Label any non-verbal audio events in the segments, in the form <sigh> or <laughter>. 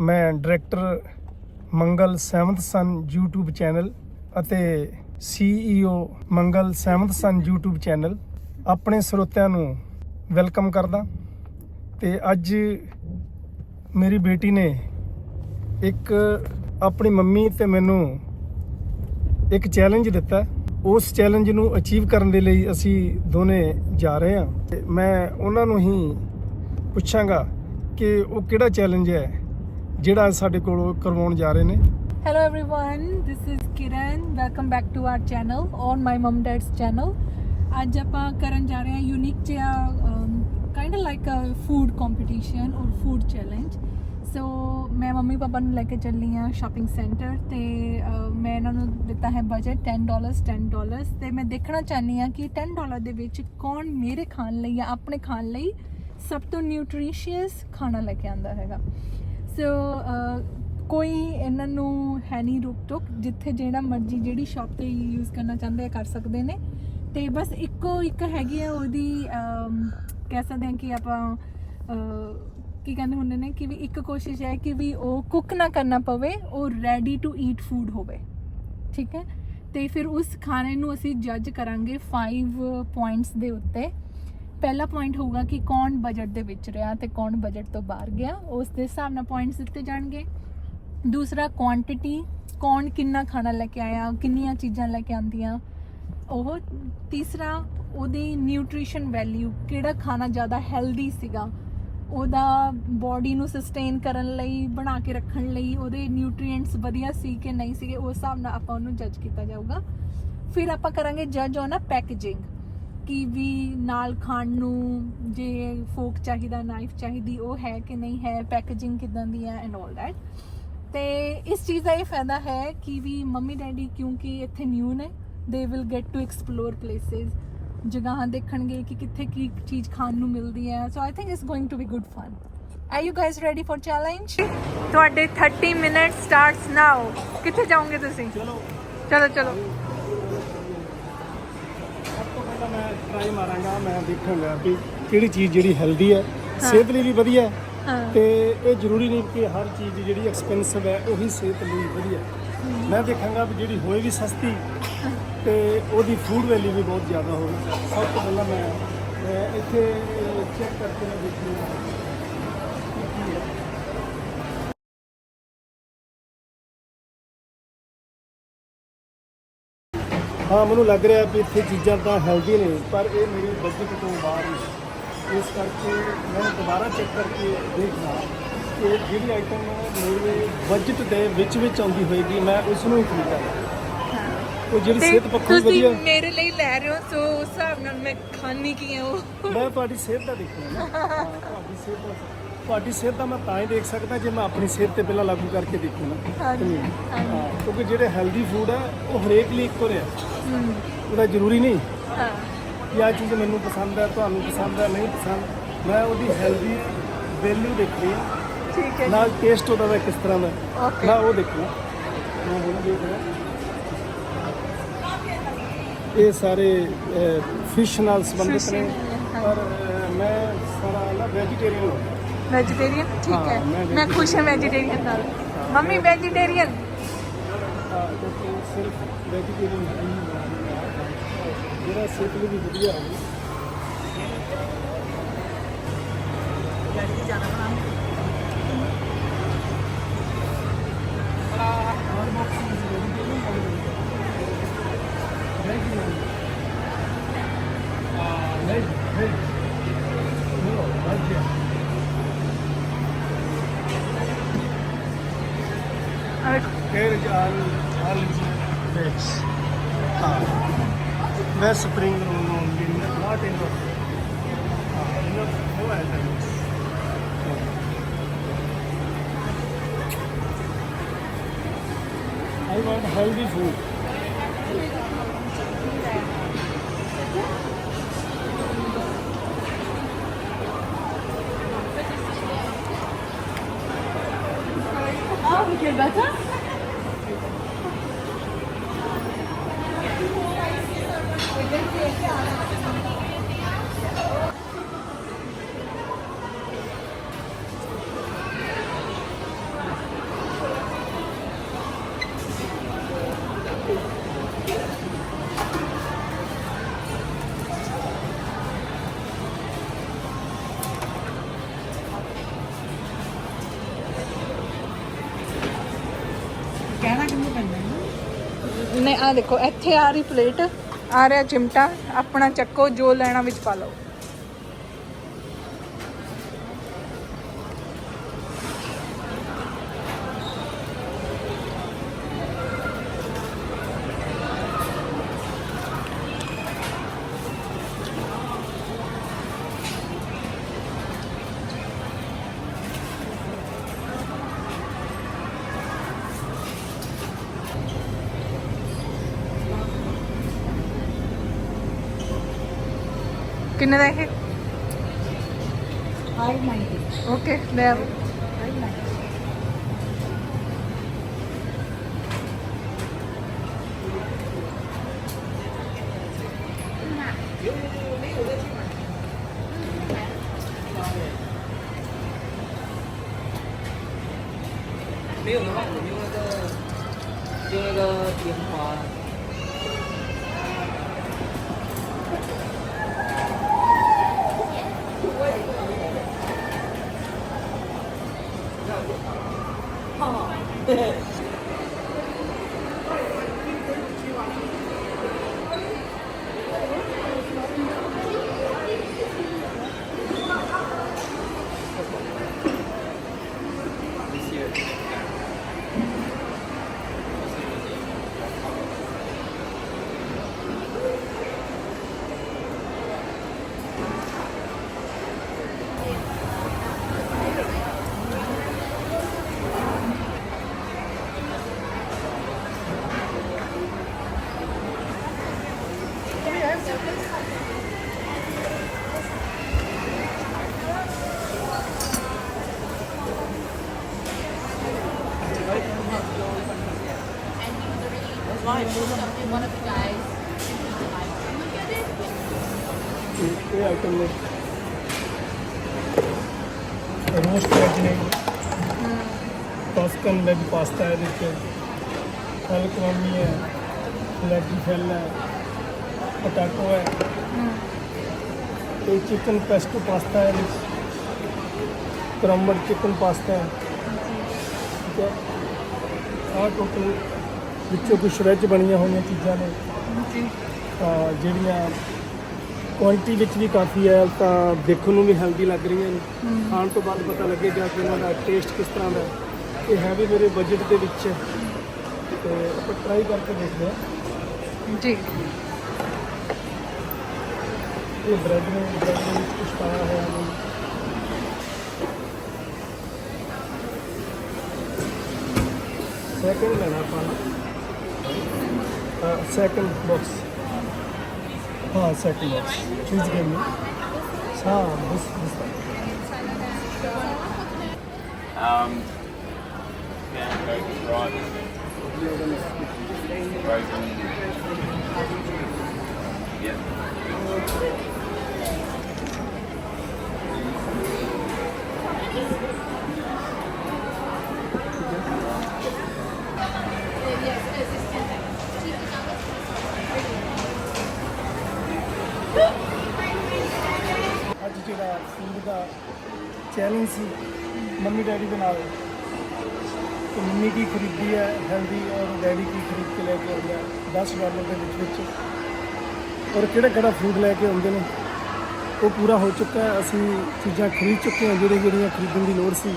ਮੈਂ director Mangal seventh son YouTube channel ਅਤੇ CEO Mangal seventh son YouTube channel. ਆਪਣੇ ਸਰੋਤਿਆਂ ਨੂੰ ਵੈਲਕਮ ਕਰਦਾ। ਤੇ ਅੱਜ ਮੇਰੀ ਬੇਟੀ ਨੇ ਇੱਕ ਆਪਣੀ ਮੰਮੀ ਤੇ ਮੈਨੂੰ ਇੱਕ ਚੈਲੰਜ ਦਿੱਤਾ। ਉਸ ਚੈਲੰਜ ਨੂੰ ਅਚੀਵ ਕਰਨ ਦੇ ਲਈ ਅਸੀਂ ਦੋਨੇ ਜਾ ਰਹੇ ਹਾਂ। ਤੇ ਮੈਂ ਉਹਨਾਂ ਨੂੰ ਹੀ ਪੁੱਛਾਂਗਾ ਕਿ ਉਹ ਕਿਹੜਾ ਚੈਲੰਜ ਹੈ? ਜਿਹੜਾ ਸਾਡੇ ਕੋਲ ਕਰਵਾਉਣ ਜਾ ਰਹੇ ਨੇ Hello everyone, this is Kiran. Welcome back to our channel on my mom dad's channel. ਅੱਜ ਆਪਾਂ ਕਰਨ ਜਾ ਰਹੇ ਹਾਂ ਯੂਨੀਕ ਜਿਹਾ kind of like uh food competition ਔਰ ਫੂਡ ਚੈਲੰਜ ਸੋ ਮੈਂ ਮੰਮੀ ਪਾਪਾ ਨੂੰ ਲੈ ਕੇ ਚੱਲੀ ਆ ਸ਼ਾਪਿੰਗ ਸੈਂਟਰ ਤੇ ਅਹ, ਮੈਂ ਇਹਨਾਂ ਨੂੰ ਦਿੱਤਾ ਹੈ ਬਜਟ 10 ਡਾਲਰਸ 10 ਡਾਲਰਸ ਤੇ ਮੈਂ ਦੇਖਣਾ ਚਾਹਨੀ ਆ ਕਿ 10 ਡਾਲਰ ਦੇ ਵਿੱਚ ਕੌਣ ਮੇਰੇ ਖਾਣ ਲਈ ਜਾਂ ਆਪਣੇ ਖਾਣ ਲਈ ਸਭ ਤੋਂ ਨਿਊਟ੍ਰੀਸ਼ੀਅਸ ਖਾਣਾ ਲੈ ਕੇ ਆਂਦਾ ਹੈਗਾ ਸੋ ਕੋਈ ਇਹਨਾਂ ਨੂੰ ਹੈ ਨਹੀਂ ਰੁਕ ਟੋਕ, ਜਿੱਥੇ ਜਿਹੜਾ ਮਰਜ਼ੀ ਜਿਹੜੀ ਸ਼ਾਪ ਤੇ ਯੂਜ਼ ਕਰਨਾ ਚਾਹੁੰਦੇ ਆ, ਕਰ ਸਕਦੇ ਨੇ। ਤੇ ਬਸ ਇੱਕੋ ਇੱਕ ਹੈਗੀ ਆ ਉਹਦੀ ਕਹਿ ਸਕਦੇ ਹਾਂ ਕਿ ਆਪਾਂ ਕੀ ਕਹਿੰਦੇ ਹੁੰਦੇ ਨੇ ਕਿ ਵੀ ਇੱਕ ਕੋਸ਼ਿਸ਼ ਹੈ ਕਿ ਵੀ ਉਹ ਕੁੱਕ ਨਾ ਕਰਨਾ ਪਵੇ, ਉਹ ਰੈਡੀ ਟੂ ਈਟ ਫੂਡ ਹੋਵੇ। ਠੀਕ ਹੈ? ਤੇ ਫਿਰ ਉਸ ਖਾਣੇ ਨੂੰ ਅਸੀਂ ਜੱਜ ਕਰਾਂਗੇ 5 ਪੁਆਇੰਟਸ ਦੇ ਉੱਤੇ। ਪਹਿਲਾ ਪੁਆਇੰਟ ਹੋਊਗਾ ਕਿ ਕੌਣ ਬਜਟ ਦੇ ਵਿੱਚ ਰਿਹਾ ਤੇ ਕੌਣ ਬਜਟ ਤੋਂ ਬਾਹਰ ਗਿਆ ਉਸ ਦੇ ਹਿਸਾਬ ਨਾਲ ਪੁਆਇੰਟਸ ਦਿੱਤੇ ਜਾਣਗੇ। ਦੂਸਰਾ ਕੁਆਂਟੀਟੀ ਕੌਣ ਕਿੰਨਾ ਖਾਣਾ ਲੈ ਕੇ ਆਇਆ, ਕਿੰਨੀਆਂ ਚੀਜ਼ਾਂ ਲੈ ਕੇ ਆਂਦੀਆਂ ਉਹ ਤੀਸਰਾ, ਉਹਦੀ ਨਿਊਟ੍ਰੀਸ਼ਨ ਵੈਲਿਊ ਕਿਹੜਾ ਖਾਣਾ ਜ਼ਿਆਦਾ ਹੈਲਦੀ ਸੀਗਾ, ਉਹਦਾ ਬਾਡੀ ਨੂੰ ਸਸਟੇਨ ਕਰਨ ਲਈ, ਬਣਾ ਕੇ ਰੱਖਣ ਲਈ, ਉਹਦੇ ਨਿਊਟ੍ਰੀਐਂਟਸ ਵਧੀਆ ਸੀ ਕਿ ਨਹੀਂ ਸੀਗੇ, ਉਸ ਹਿਸਾਬ ਨਾਲ ਆਪਾਂ ਉਹਨੂੰ ਜੱਜ ਕੀਤਾ ਜਾਊਗਾ। ਫਿਰ ਆਪਾਂ ਕਰਾਂਗੇ ਜੱਜ ਔਨ ਅ ਪੈਕੇਜਿੰਗ ਕਿ ਵੀ ਨਾਲ ਖਾਣ ਨੂੰ ਜੇ ਫੋਕ ਚਾਹੀਦਾ ਨਾਈਫ ਚਾਹੀਦੀ ਉਹ ਹੈ ਕਿ ਨਹੀਂ ਹੈ ਪੈਕੇਜਿੰਗ ਕਿਦਾਂ ਦੀ ਹੈ ਐਂਡ 올 ਦੈਟ ਤੇ ਇਸ ਚੀਜ਼ ਦਾ ਇਹ ਫਾਇਦਾ ਹੈ ਕਿ ਵੀ ਮੰਮੀ ਡੈਡੀ ਕਿਉਂਕਿ ਇੱਥੇ ਨਿਊ ਨੇ ਦੇ will get to explore places ਜਗ੍ਹਾ ਦੇਖਣਗੇ ਕਿ ਕਿੱਥੇ ਕੀ ਚੀਜ਼ ਖਾਣ ਨੂੰ ਮਿਲਦੀ ਹੈ। So I think it's going to be good fun are you guys ready for challenge ਤੁਹਾਡੇ 30 ਮਿੰਟ ਸਟਾਰਟਸ ਨਾਓ ਕਿੱਥੇ ਜਾਓਗੇ ਤੁਸੀਂ? ਚਲੋ। ਚਲੋ ਚਲੋ ਸਭ ਤੋਂ ਪਹਿਲਾਂ ਮੈਂ ਟਰਾਈ ਮਾਰਾਂਗਾ ਮੈਂ ਦੇਖਾਂਗਾ ਵੀ ਕਿਹੜੀ ਚੀਜ਼ ਜਿਹੜੀ ਹੈਲਦੀ ਹੈ ਸਿਹਤ ਲਈ ਵੀ ਵਧੀਆ ਹੈ ਤੇ ਇਹ ਜ਼ਰੂਰੀ ਨਹੀਂ ਕਿ ਹਰ ਚੀਜ਼ ਜਿਹੜੀ ਐਕਸਪੈਂਸਿਵ ਹੈ ਉਹੀ ਸਿਹਤ ਲਈ ਵਧੀਆ। ਮੈਂ ਦੇਖਾਂਗਾ ਵੀ ਜਿਹੜੀ ਹੋਏਗੀ ਸਸਤੀ ਤੇ ਉਹਦੀ ਫੂਡ ਵੈਲਿਊ ਵੀ ਬਹੁਤ ਜ਼ਿਆਦਾ ਹੋਵੇ। ਸਭ ਤੋਂ ਪਹਿਲਾਂ ਮੈਂ ਮੈਂ ਇੱਥੇ ਚੈੱਕ ਕਰਕੇ ਮੈਂ ਦੇਖੂੰਗਾ। ਹਾਂ ਮੈਨੂੰ ਲੱਗ ਰਿਹਾ ਵੀ ਇੱਥੇ ਚੀਜ਼ਾਂ ਤਾਂ ਹੈਲਦੀ ਨੇ ਪਰ ਇਹ ਮੇਰੇ ਬਜਟ ਤੋਂ ਬਾਹਰ ਨੇ ਇਸ ਕਰਕੇ ਮੈਂ ਦੁਬਾਰਾ ਚੈੱਕ ਕਰਕੇ ਦੇਖਣਾ ਕਿ ਜਿਹੜੀ ਆਈਟਮ ਮੇਰੇ ਬਜਟ ਦੇ ਵਿੱਚ ਵਿੱਚ ਆਉਂਦੀ ਹੋਏਗੀ ਮੈਂ ਉਸ ਨੂੰ ਹੀ। ਖਰੀਦਾਂਗਾ ਉਹ ਜਿਹੜੀ ਸਿਹਤ ਪੱਖੋਂ ਤੁਸੀਂ ਵਧੀਆ। ਮੇਰੇ ਲਈ ਲੈ ਰਹੇ ਹੋ ਸੋ ਉਸ ਹਿਸਾਬ ਨਾਲ ਮੈਂ ਖਾਣੀ ਕੀ ਹੈ ਉਹ? ਮੈਂ ਤੁਹਾਡੀ ਸਿਹਤ ਦਾ ਦੇਖਣਾ। ਨਾ <laughs> ਹਾਂ, ਤੁਹਾਡੀ ਸਿਹਤ ਦਾ ਤੁਹਾਡੀ ਸਿਹਤ ਦਾ ਮੈਂ ਤਾਂ ਹੀ ਦੇਖ ਸਕਦਾ ਜੇ ਮੈਂ ਆਪਣੀ ਸਿਹਤ ਤੇ ਪਹਿਲਾਂ ਲਾਗੂ ਕਰਕੇ ਦੇਖੂ ਨਾ ਹਾਂਜੀ, ਹਾਂ, ਕਿਉਂਕਿ ਜਿਹੜੇ ਹੈਲਦੀ ਫੂਡ ਹੈ ਉਹ ਹਰੇਕ ਲਈ ਇੱਕੋ ਰਿਹਾ ਉਹਦਾ ਜ਼ਰੂਰੀ ਨਹੀਂ ਹਾਂ। ਕਿ ਆਹ ਚੀਜ਼ ਮੈਨੂੰ ਪਸੰਦ ਹੈ ਤੁਹਾਨੂੰ ਪਸੰਦ ਹੈ ਨਹੀਂ ਪਸੰਦ। ਮੈਂ ਉਹਦੀ ਹੈਲਦੀ ਵੈਲਿਊ ਦੇਖਣੀ ਹੈ ਠੀਕ ਹੈ ਨਾਲ ਟੇਸਟ ਉਹਦਾ ਦਾ ਕਿਸ ਤਰ੍ਹਾਂ ਦਾ. ਮੈਂ ਉਹ ਦੇਖਣਾ। ਮੈਂ ਹੁਣ ਦੇਖ ਰਿਹਾ ਇਹ ਸਾਰੇ ਫਿਸ਼ ਨਾਲ ਸੰਬੰਧਿਤ ਨੇ। ਪਰ ਮੈਂ ਸਾਰਾ ਨਾ ਵੈਜੀਟੇਰੀਅਨ ਹਾਂ। ਵੈਜੀਟੇਰੀਅਨ ਠੀਕ ਹਾਂ, ਮੈਂ ਖੁਸ਼ ਹਾਂ ਵੈਜੀਟੇਰੀਅਨ ਨਾਲ ਮੰਮੀ ਵੈਜੀਟੇਰੀਅਨ ਜਿਹੜਾ ਸਿਹਤ I want food. Oh, quel bâtard ਆ ਦੇਖੋ, ਇੱਥੇ ਆ ਰਹੀ ਪਲੇਟ ਆ ਰਿਹਾ ਚਿਮਟਾ, ਆਪਣਾ ਚੱਕੋ, ਜੋ ਲੈਣਾ ਵਿੱਚ ਪਾ ਲਓ। ਕਿੰਨੇ ਦਾ ਇਹ 590 ਇਹ ਆਈਟਮ ਨੇ ਰੋਸਟ ਵੈਜ ਨੇ ਟਸਕਨ ਵੈਜ ਪਾਸਤਾ ਹੈ ਇਹਦੇ ਵਿੱਚ ਅਲਕਵਾਮੀ ਹੈ ਲੈਗੀ ਫੈਲ ਹੈ ਪਟਾਟੋ ਹੈ ਇਹ ਚਿਕਨ ਪੈਸਟੋ ਪਾਸਤਾ ਹੈ ਇਹਦੇ ਵਿੱਚ ਕਰਮਡ ਚਿਕਨ ਪਾਸਤਾ ਹੈ ਠੀਕ ਹੈ ਆਹ ਟੋਟਲ ਵਿੱਚੋਂ ਕੁਛ ਵੈਜ ਬਣੀਆਂ ਹੋਈਆਂ ਚੀਜ਼ਾਂ ਨੇ। ਤਾਂ ਜਿਹੜੀਆਂ ਕੁਆਂਟੀਟੀ ਵਿੱਚ ਵੀ ਕਾਫੀ ਹੈ ਤਾਂ ਦੇਖਣ ਨੂੰ ਵੀ ਹੈਲਦੀ ਲੱਗ ਰਹੀਆਂ ਨੇ। ਖਾਣ ਤੋਂ ਬਾਅਦ ਪਤਾ ਲੱਗੇਗਾ ਕਿ ਇਹਨਾਂ ਦਾ ਟੇਸਟ ਕਿਸ ਤਰ੍ਹਾਂ ਦਾ ਹੈ। ਇਹ ਹੈ ਵੀ ਮੇਰੇ ਬਜਟ ਦੇ ਵਿੱਚ। ਹੈ। ਤੇ ਆਪਾਂ ਟਰਾਈ ਕਰਕੇ ਦੇਖਦੇ ਹਾਂ। ਜੀ। ਇਹ ਬ੍ਰੈਡ ਨੇ ਬ੍ਰੈਡ ਦੇ ਵਿੱਚ ਕੁਝ ਪਾਇਆ ਹੋਇਆ ਨਹੀਂ ਸੈਕਿੰਡ ਲੈਣਾ ਆਪਾਂ। uh, second box. Uh, second box. Please give me. Ah, this, this one. ਜਿਹੜਾ ਫੂਡ ਦਾ ਚੈਲੰਜ ਸੀ। ਮੰਮੀ ਡੈਡੀ ਦੇ ਨਾਲ। ਤੇ ਮੰਮੀ ਕੀ ਖਰੀਦੀ ਹੈ ਹੈਲਦੀ ਔਰ ਡੈਡੀ ਕੀ ਖਰੀਦ ਕੇ ਲੈ ਕੇ ਆਉਂਦਾ ਆ 10 ਡਾਲਰ ਦੇ ਵਿੱਚ ਵਿੱਚ। ਔਰ ਕਿਹੜਾ ਕਿਹੜਾ ਫੂਡ ਲੈ ਕੇ ਆਉਂਦੇ ਨੇ, ਉਹ ਪੂਰਾ ਹੋ ਚੁੱਕਾ ਹੈ। ਅਸੀਂ ਚੀਜ਼ਾਂ ਖਰੀਦ ਚੁੱਕੇ ਹਾਂ, ਜਿਹੜੀਆਂ ਜਿਹੜੀਆਂ ਖਰੀਦਣ ਦੀ ਲੋੜ ਸੀ।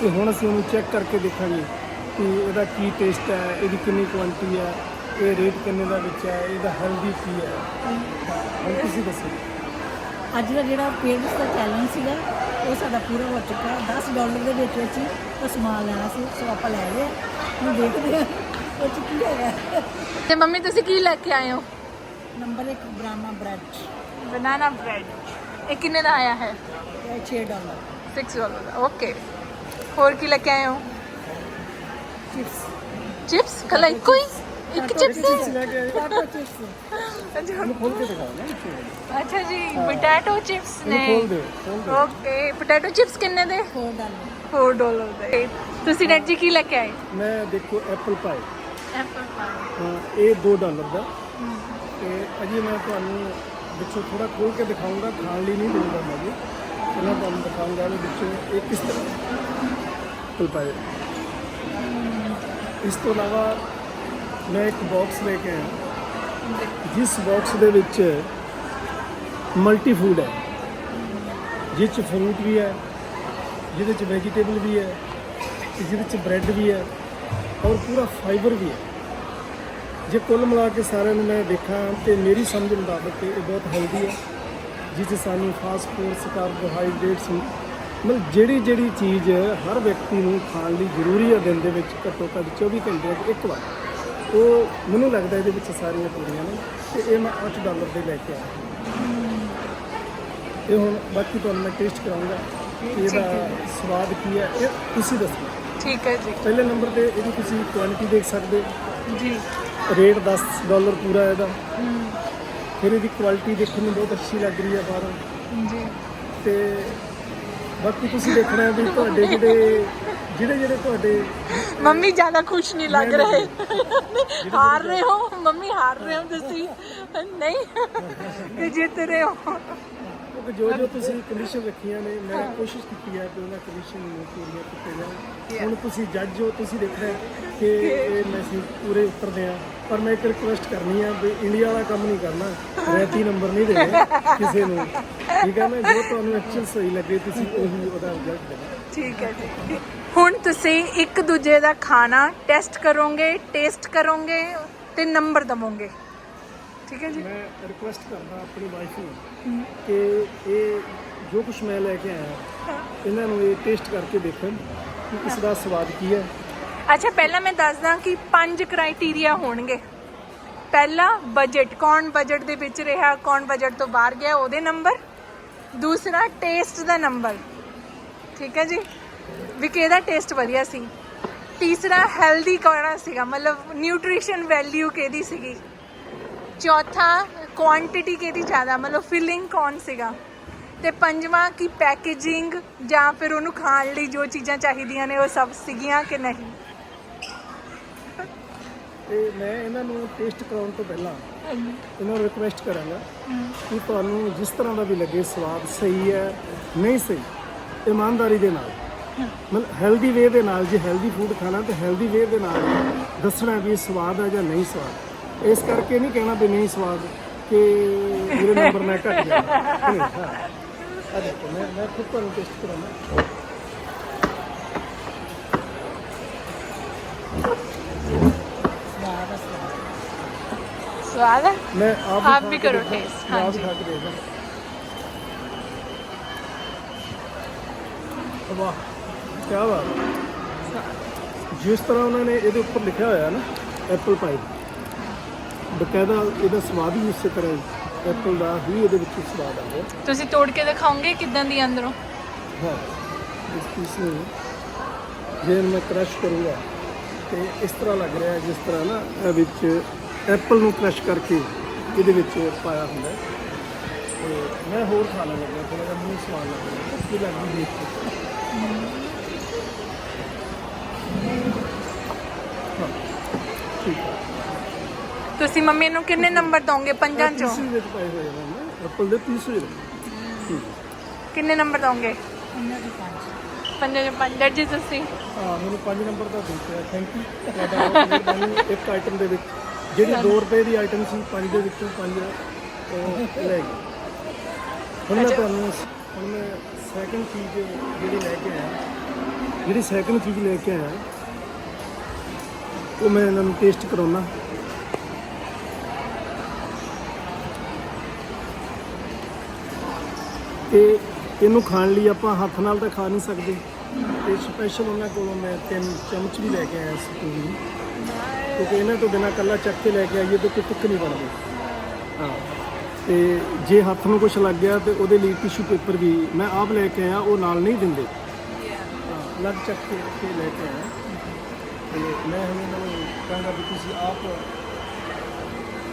ਤੇ ਹੁਣ ਅਸੀਂ ਉਹਨੂੰ ਚੈੱਕ ਕਰਕੇ ਦੇਖਾਂਗੇ ਕਿ ਇਹਦਾ ਕੀ ਟੇਸਟ ਹੈ, ਇਹਦੀ ਕਿੰਨੀ ਕੁਆਂਟੀ ਹੈ, ਇਹ ਰੇਟ ਕਿੰਨੇ ਦਾ ਵਿੱਚ ਹੈ, ਇਹਦਾ ਹੈਲਦੀ ਕੀ ਹੈ। ਹੁਣ ਤੁਸੀਂ ਦੱਸੋ। ਅੱਜ ਦਾ ਜਿਹੜਾ ਪੇਰੈਂਟਸ ਦਾ ਚੈਲੰਜ ਸੀਗਾ ਉਹ ਸਾਡਾ ਪੂਰਾ ਹੋ ਚੁੱਕਾ। ਹੈ 10 ਡਾਲਰ ਦੇ ਵਿੱਚ ਵਿੱਚ ਹੀ ਉਹ ਸਮਾਨ ਲੈਣਾ ਸੀ ਸੋ ਆਪਾਂ ਲੈ ਲਿਆ ਹੁਣ ਦੇਖਦੇ ਹਾਂ ਉਹ 'ਚ ਕੀ ਹੈਗਾ। ਤੇ ਮੰਮੀ ਤੁਸੀਂ ਕੀ ਲੈ ਕੇ ਆਏ ਹੋ? ਨੰਬਰ 1 ਬ੍ਰਾਮਾ ਬ੍ਰੈਡ। Banana bread. ਇਹ ਕਿੰਨੇ ਦਾ ਆਇਆ ਹੈ? ਇਹ 6 ਡਾਲਰ 6 ਡਾਲਰ ਦਾ ਓਕੇ ਹੋਰ ਕੀ ਲੈ ਕੇ ਆਏ ਹੋ? ਚਿਪਸ। ਚਿਪਸ? ਕੱਲਾ ਇੱਕੋ ਹੀ? ਇੱਕ ਚਿਪਸ ਲੈ ਕੇ ਆਏ ਟਾਟਾ ਚਿਪਸ ਇਹਨੂੰ ਖੋਲ ਕੇ ਦਿਖਾਓ ਨਾ ਇੱਥੇ ਅੱਛਾ ਜੀ ਪੋਟੈਟੋ ਚਿਪਸ ਨੇ। ਇਹਨੂੰ ਖੋਲ ਦਿਓ ਖੋਲ ਦਿਓ। ਓਕੇ ਪੋਟੈਟੋ ਚਿਪਸ ਕਿੰਨੇ ਦੇ? 4 ਡਾਲਰ 4 ਡਾਲਰ ਦੇ। ਤੁਸੀਂ ਡੈਡ ਜੀ ਕੀ ਲੈ ਕੇ ਆਏ? ਮੈਂ ਦੇਖੋ ਐਪਲ ਪਾਈ ਐਪਲ ਪਾਈ ਹਾਂ ਇਹ 2 ਡਾਲਰ ਦਾ। ਤੇ ਅਜੇ ਮੈਂ ਤੁਹਾਨੂੰ ਵਿੱਚੋਂ ਥੋੜਾ ਖੋਲ ਕੇ ਦਿਖਾਉਂਗਾ ਖਾਣ ਲਈ ਨਹੀਂ ਦਊਂਗਾ ਮੈਂ ਜੀ। ਪਹਿਲਾਂ ਤੁਹਾਨੂੰ ਦਿਖਾਉਂਗਾ ਵੀ ਵਿੱਚੋਂ ਇਹ ਕਿਸ ਤਰ੍ਹਾਂ ਐਪਲ ਪਾਈ ਇਸ ਤੋਂ ਇਲਾਵਾ ਮੈਂ ਇੱਕ ਬਾਕਸ ਲੈ ਕੇ ਆਇਆ। ਜਿਸ ਬਾਕਸ ਦੇ ਵਿੱਚ ਮਲਟੀ ਫੂਡ ਹੈ। ਜਿਸ ਚ ਫਰੂਟ ਵੀ ਹੈ, ਜਿਹਦੇ ਚ ਵੈਜੀਟੇਬਲ ਵੀ ਹੈ, ਜਿਹਦੇ ਚ ਬ੍ਰੈਡ ਵੀ ਹੈ ਔਰ ਪੂਰਾ ਫਾਈਬਰ ਵੀ ਹੈ। ਜੇ ਕੁੱਲ ਮਿਲਾ ਕੇ ਸਾਰਿਆਂ ਨੂੰ ਮੈਂ ਦੇਖਾਂ ਤੇ ਮੇਰੀ ਸਮਝ ਮੁਤਾਬਕ ਇਹ ਬਹੁਤ ਹੈਲਦੀ ਹੈ। ਜਿਸ 'ਚ ਸਾਨੂੰ ਫਾਸਟ ਫੂਡਸ ਕਾਰਬੋਹਾਈਡਰੇਟਸ ਮਤਲਬ ਜਿਹੜੀ ਜਿਹੜੀ ਚੀਜ਼ ਹਰ ਵਿਅਕਤੀ ਨੂੰ ਖਾਣ ਲਈ ਜ਼ਰੂਰੀ ਹੈ ਦਿਨ ਦੇ ਵਿੱਚ ਘੱਟੋ ਘੱਟ 24 ਘੰਟੇ ਇੱਕ ਵਾਰ। ਉਹ ਮੈਨੂੰ ਲੱਗਦਾ ਇਹਦੇ ਵਿੱਚ ਸਾਰੀਆਂ ਪੂਰੀਆਂ ਨੇ ਤੇ ਇਹ ਮੈਂ 8 ਡਾਲਰ ਦੇ ਲੈ ਕੇ ਆਇਆ। ਇਹ ਹੁਣ ਬਾਕੀ ਤੁਹਾਨੂੰ ਮੈਂ ਟੇਸਟ ਕਰਾਉਂਗਾ ਕਿ ਇਹਦਾ ਸਵਾਦ ਕੀ ਹੈ। ਇਹ ਤੁਸੀਂ ਦੱਸੋ। ਠੀਕ ਹੈ ਜੀ। ਪਹਿਲੇ ਨੰਬਰ ਤੇ ਇਹਦੀ ਤੁਸੀਂ ਕੁਆਲਿਟੀ ਦੇਖ ਸਕਦੇ ਹੋ। ਜੀ। ਰੇਟ 10 ਡਾਲਰ ਪੂਰਾ ਇਹਦਾ। ਫਿਰ ਇਹਦੀ ਕੁਆਲਿਟੀ ਦੇਖਣ ਨੂੰ ਬਹੁਤ ਅੱਛੀ ਲੱਗ ਰਹੀ ਹੈ ਬਾਹਰੋਂ। ਜੀ। ਤੇ ਬਾਕੀ ਤੁਸੀਂ ਦੇਖਣਾ ਹੈ ਵੀ ਤੁਹਾਡੇ ਜਿਹੜੇ ਜਿਹੜੇ ਜਿਹੜੇ ਤੁਹਾਡੇ ਮੰਮੀ ਜ਼ਿਆਦਾ ਖੁਸ਼ ਨਹੀਂ ਲੱਗ ਰਹੇ। ਹਾਰ ਰਹੇ ਹੋ ਮੰਮੀ ਹਾਰ ਰਹੇ ਹੋ ਤੁਸੀਂ। ਨਹੀਂ ਕਿ ਜਿੱਤ ਰਹੇ ਹੋ। ਕਿਉਂਕਿ ਜੋ ਜੋ ਤੁਸੀਂ ਕੰਡੀਸ਼ਨ ਰੱਖੀਆਂ ਨੇ ਮੈਂ ਕੋਸ਼ਿਸ਼ ਕੀਤੀ ਹੈ ਕਿ ਉਹਨਾਂ ਕੰਡੀਸ਼ਨ ਨੂੰ ਪੂਰੀਆਂ ਕੀਤੇ ਜਾਣ। ਹੁਣ ਤੁਸੀਂ ਜੱਜ ਹੋ ਤੁਸੀਂ ਦੇਖਣਾ ਕਿ ਇਹ ਮੈਸੇਜ ਪੂਰੇ ਉਤਰਦੇ ਆ ਪਰ ਮੈਂ ਇੱਕ ਰਿਕੁਐਸਟ ਕਰਨੀ ਆ ਵੀ ਇੰਡੀਆ ਵਾਲਾ ਕੰਮ ਨਹੀਂ ਕਰਨਾ। ਰੈਤੀ ਨੰਬਰ ਨਹੀਂ ਦੇਣੇ ਕਿਸੇ ਨੂੰ। ਠੀਕ ਹੈ ਨਾ ਜੋ ਤੁਹਾਨੂੰ ਐਕਚੁਅਲ ਸਹੀ ਲੱਗੇ ਤੁਸੀਂ ਉਹੀ ਉਹਦਾ ਰਿਜ਼ਲਟ ਦੇਣਾ। ਠੀਕ ਹੈ ਜੀ। ਹੁਣ ਤੁਸੀਂ ਇੱਕ ਦੂਜੇ ਦਾ ਖਾਣਾ ਟੈਸਟ ਕਰੋਗੇ ਟੇਸਟ ਕਰੋਗੇ ਤੇ ਨੰਬਰ ਦਵੋਗੇ। ਠੀਕ ਹੈ ਜੀ? ਮੈਂ ਰਿਕੁਐਸਟ ਕਰਦਾ ਆਪਣੀ ਵਾਈਫ ਨੂੰ ਕਿ ਇਹ ਜੋ ਕੁਝ ਮੈਂ ਲੈ ਕੇ ਆਇਆ ਇਹਨਾਂ ਨੂੰ ਇਹ ਟੇਸਟ ਕਰਕੇ ਦੇਖਣ ਕਿ ਇਸ ਦਾ ਸਵਾਦ ਕੀ ਹੈ। ਅੱਛਾ ਪਹਿਲਾਂ ਮੈਂ ਦੱਸਦਾ ਕਿ ਪੰਜ ਕ੍ਰਾਈਟੇਰੀਆ ਹੋਣਗੇ। ਪਹਿਲਾ ਬਜਟ ਕੌਣ ਬਜਟ ਦੇ ਵਿੱਚ ਰਿਹਾ ਕੌਣ ਬਜਟ ਤੋਂ ਬਾਹਰ ਗਿਆ ਉਹਦੇ ਨੰਬਰ। ਦੂਸਰਾ ਟੇਸਟ ਦਾ ਨੰਬਰ। ਠੀਕ ਹੈ ਜੀ? ਵੀ ਕਿਹਦਾ ਟੇਸਟ ਵਧੀਆ ਸੀ? ਤੀਸਰਾ ਹੈਲਦੀ ਕਿਹੜਾ ਸੀਗਾ ਮਤਲਬ ਨਿਊਟ੍ਰੀਸ਼ਨ ਵੈਲਿਊ ਕਿਹਦੀ ਸੀਗੀ? ਚੌਥਾ ਕੁਆਂਟੀਟੀ ਕਿਹਦੀ ਜ਼ਿਆਦਾ ਮਤਲਬ ਫਿਲਿੰਗ ਕੌਣ ਸੀਗਾ? ਤੇ ਪੰਜਵਾਂ ਕਿ ਪੈਕੇਜਿੰਗ ਜਾਂ ਫਿਰ ਉਹਨੂੰ ਖਾਣ ਲਈ ਜੋ ਚੀਜ਼ਾਂ ਚਾਹੀਦੀਆਂ ਨੇ ਉਹ ਸਭ ਸੀਗੀਆਂ ਕਿ ਨਹੀਂ? ਤੇ ਮੈਂ ਇਹਨਾਂ ਨੂੰ ਟੇਸਟ ਕਰਾਉਣ ਤੋਂ ਪਹਿਲਾਂ ਇਹਨਾਂ ਨੂੰ ਰਿਕੁਐਸਟ ਕਰਾਂਗਾ ਕਿ ਤੁਹਾਨੂੰ ਜਿਸ ਤਰ੍ਹਾਂ ਦਾ ਵੀ ਲੱਗੇ ਸਵਾਦ ਸਹੀ ਹੈ ਨਹੀਂ ਸਹੀ ਇਮਾਨਦਾਰੀ ਦੇ ਨਾਲ ਮਤਲਬ ਹੈਲਦੀ ਵੇ ਦੇ ਨਾਲ ਜੇ ਹੈਲਦੀ ਫੂਡ ਖਾਣਾ ਤੇ ਹੈਲਦੀ ਵੇ ਦੇ ਨਾਲ ਦੱਸਣਾ ਵੀ ਸਵਾਦ ਹੈ ਜਾਂ ਨਹੀਂ ਸਵਾਦ। ਇਸ ਕਰਕੇ ਨਹੀਂ ਕਹਿਣਾ ਵੀ ਨਹੀਂ ਸਵਾਦ ਕਿ ਮੇਰੇ ਨੰਬਰ ਮੈਂ ਘਟ ਗਿਆ। ਆ ਦੇਖੋ ਮੈਂ ਮੈਂ ਖੁਦ ਤੁਹਾਨੂੰ ਟੇਸਟ ਕਰਾਉਣਾ। ਸਵਾਦ ਆ ਹੈ ਮੈਂ ਆਪ ਵੀ ਕਰੋ taste, ਮੈਂ ਆਪ ਹਾਂਜੀ। ਖਾ ਕੇ ਦੇਖਾਂ। ਵਾਹ। ਕੀ ਬਾਤ। ਹੈ। ਜਿਸ ਤਰ੍ਹਾਂ ਉਹਨਾਂ ਨੇ ਇਹਦੇ ਉੱਪਰ ਲਿਖਿਆ ਹੋਇਆ ਨਾ ਐਪਲ ਪਾਈ ਬਕਾਇਦਾ ਇਹਦਾ ਸਵਾਦ ਵੀ ਉਸੇ ਤਰ੍ਹਾਂ ਹੀ ਐਪਲ ਦਾ ਹੀ ਇਹਦੇ ਵਿੱਚ ਸਵਾਦ ਆ ਗਿਆ। ਤੁਸੀਂ ਤੋੜ ਕੇ ਦਿਖਾਓਗੇ ਕਿਦਾਂ ਦੀ ਅੰਦਰੋਂ? ਹਾਂ ਇਸ ਪੀਸ ਨੂੰ ਜੇ ਮੈਂ ਕ੍ਰਸ਼ ਕਰੂੰਗਾ ਤੇ ਇਸ ਤਰ੍ਹਾਂ ਲੱਗ ਰਿਹਾ ਹੈ ਜਿਸ ਤਰ੍ਹਾਂ ਨਾ ਇਹ ਵਿੱਚ ਐਪਲ ਨੂੰ ਕ੍ਰਸ਼ ਕਰਕੇ ਇਹਦੇ ਵਿੱਚ ਪਾਇਆ ਹੁੰਦਾ ਹੈ। ਤੇ ਮੈਂ ਹੋਰ ਖਾਣ ਲੱਗਾ ਥੋੜਾ ਜਿਹਾ ਮੂੰਹ ਸਵਾਦ ਲੱਗ ਰਿਹਾ ਕੀ ਲੱਗਦੀ ਦੇਖ ਕੇ। ਤੁਸੀਂ ਮੰਮੀ ਨੂੰ ਕਿੰਨੇ ਨੰਬਰ ਦੋਗੇ? ਪੰਜਾਂ ਚੋਂ। ਵਿੱਚ ਪਾਏ ਹੋਏ ਨੇ ਐਪਲ ਦੇ ਕਿੰਨੇ ਨੰਬਰ ਦੋਗੇ? ਉਹਨਾਂ ਦੀ ਪੰਜ। ਪੰਜਾਂ ਚੋਂ ਪੰਜ। ਡੈਡ ਜੀ ਤੁਸੀਂ? ਹਾਂ ਮੈਨੂੰ 5 ਨੰਬਰ ਦਾ ਦਿੱਤਾ ਥੈਂਕ ਯੂ ਤੁਹਾਡਾ ਬਹੁਤ ਮਿਹਰਬਾਨੀ। ਇੱਕ ਆਈਟਮ ਦੇ ਵਿੱਚ ਜਿਹੜੀ 2 ਰੁਪਏ ਦੀ ਆਈਟਮ ਸੀ 5 ਦੇ ਵਿੱਚੋਂ 5 ਉਹ ਲੈ ਗਏ। ਹੁਣ ਮੈਂ ਤੁਹਾਨੂੰ ਹੁਣ ਮੈਂ ਸੈਕੰਡ ਚੀਜ਼ ਜਿਹੜੀ ਲੈ ਕੇ ਆਇਆ ਜਿਹੜੀ ਸੈਕੰਡ ਚੀਜ਼ ਲੈ ਕੇ ਆਇਆ ਉਹ ਮੈਂ ਇਹਨਾਂ ਨੂੰ ਟੇਸਟ ਕਰਾਉਣਾ ਤੇ ਇਹਨੂੰ ਖਾਣ ਲਈ ਆਪਾਂ ਹੱਥ ਨਾਲ ਤਾਂ ਖਾ ਨਹੀਂ ਸਕਦੇ। ਤੇ ਸਪੈਸ਼ਲ ਉਹਨਾਂ ਕੋਲੋਂ ਮੈਂ ਤਿੰਨ ਚਮਚ ਵੀ ਲੈ ਕੇ ਆਇਆ ਸਪੂਨ ਵੀ ਕਿਉਂਕਿ ਇਹਨਾਂ ਤੋਂ ਬਿਨਾ ਕੱਲਾ ਚੱਕ ਕੇ ਲੈ ਕੇ ਆਈਏ ਤਾਂ ਕੋਈ ਟੁੱਕ ਨਹੀਂ ਬਣਦੀ। ਹਾਂ। ਤੇ ਜੇ ਹੱਥ ਨੂੰ ਕੁਝ ਲੱਗ ਗਿਆ ਤੇ ਉਹਦੇ ਲਈ ਟਿਸ਼ੂ ਪੇਪਰ ਵੀ ਮੈਂ ਆਪ ਲੈ ਕੇ ਆਇਆ, ਉਹ ਨਾਲ ਨਹੀਂ ਦਿੰਦੇ। ਅਲੱਗ ਚੱਕ ਕੇ ਕੇ ਲੈ ਕੇ ਆਇਆ। ਤੇ ਮੈਂ ਹੁਣ ਇਹਨਾਂ ਨੂੰ ਕਹਾਂਗਾ ਵੀ ਤੁਸੀਂ ਆਪ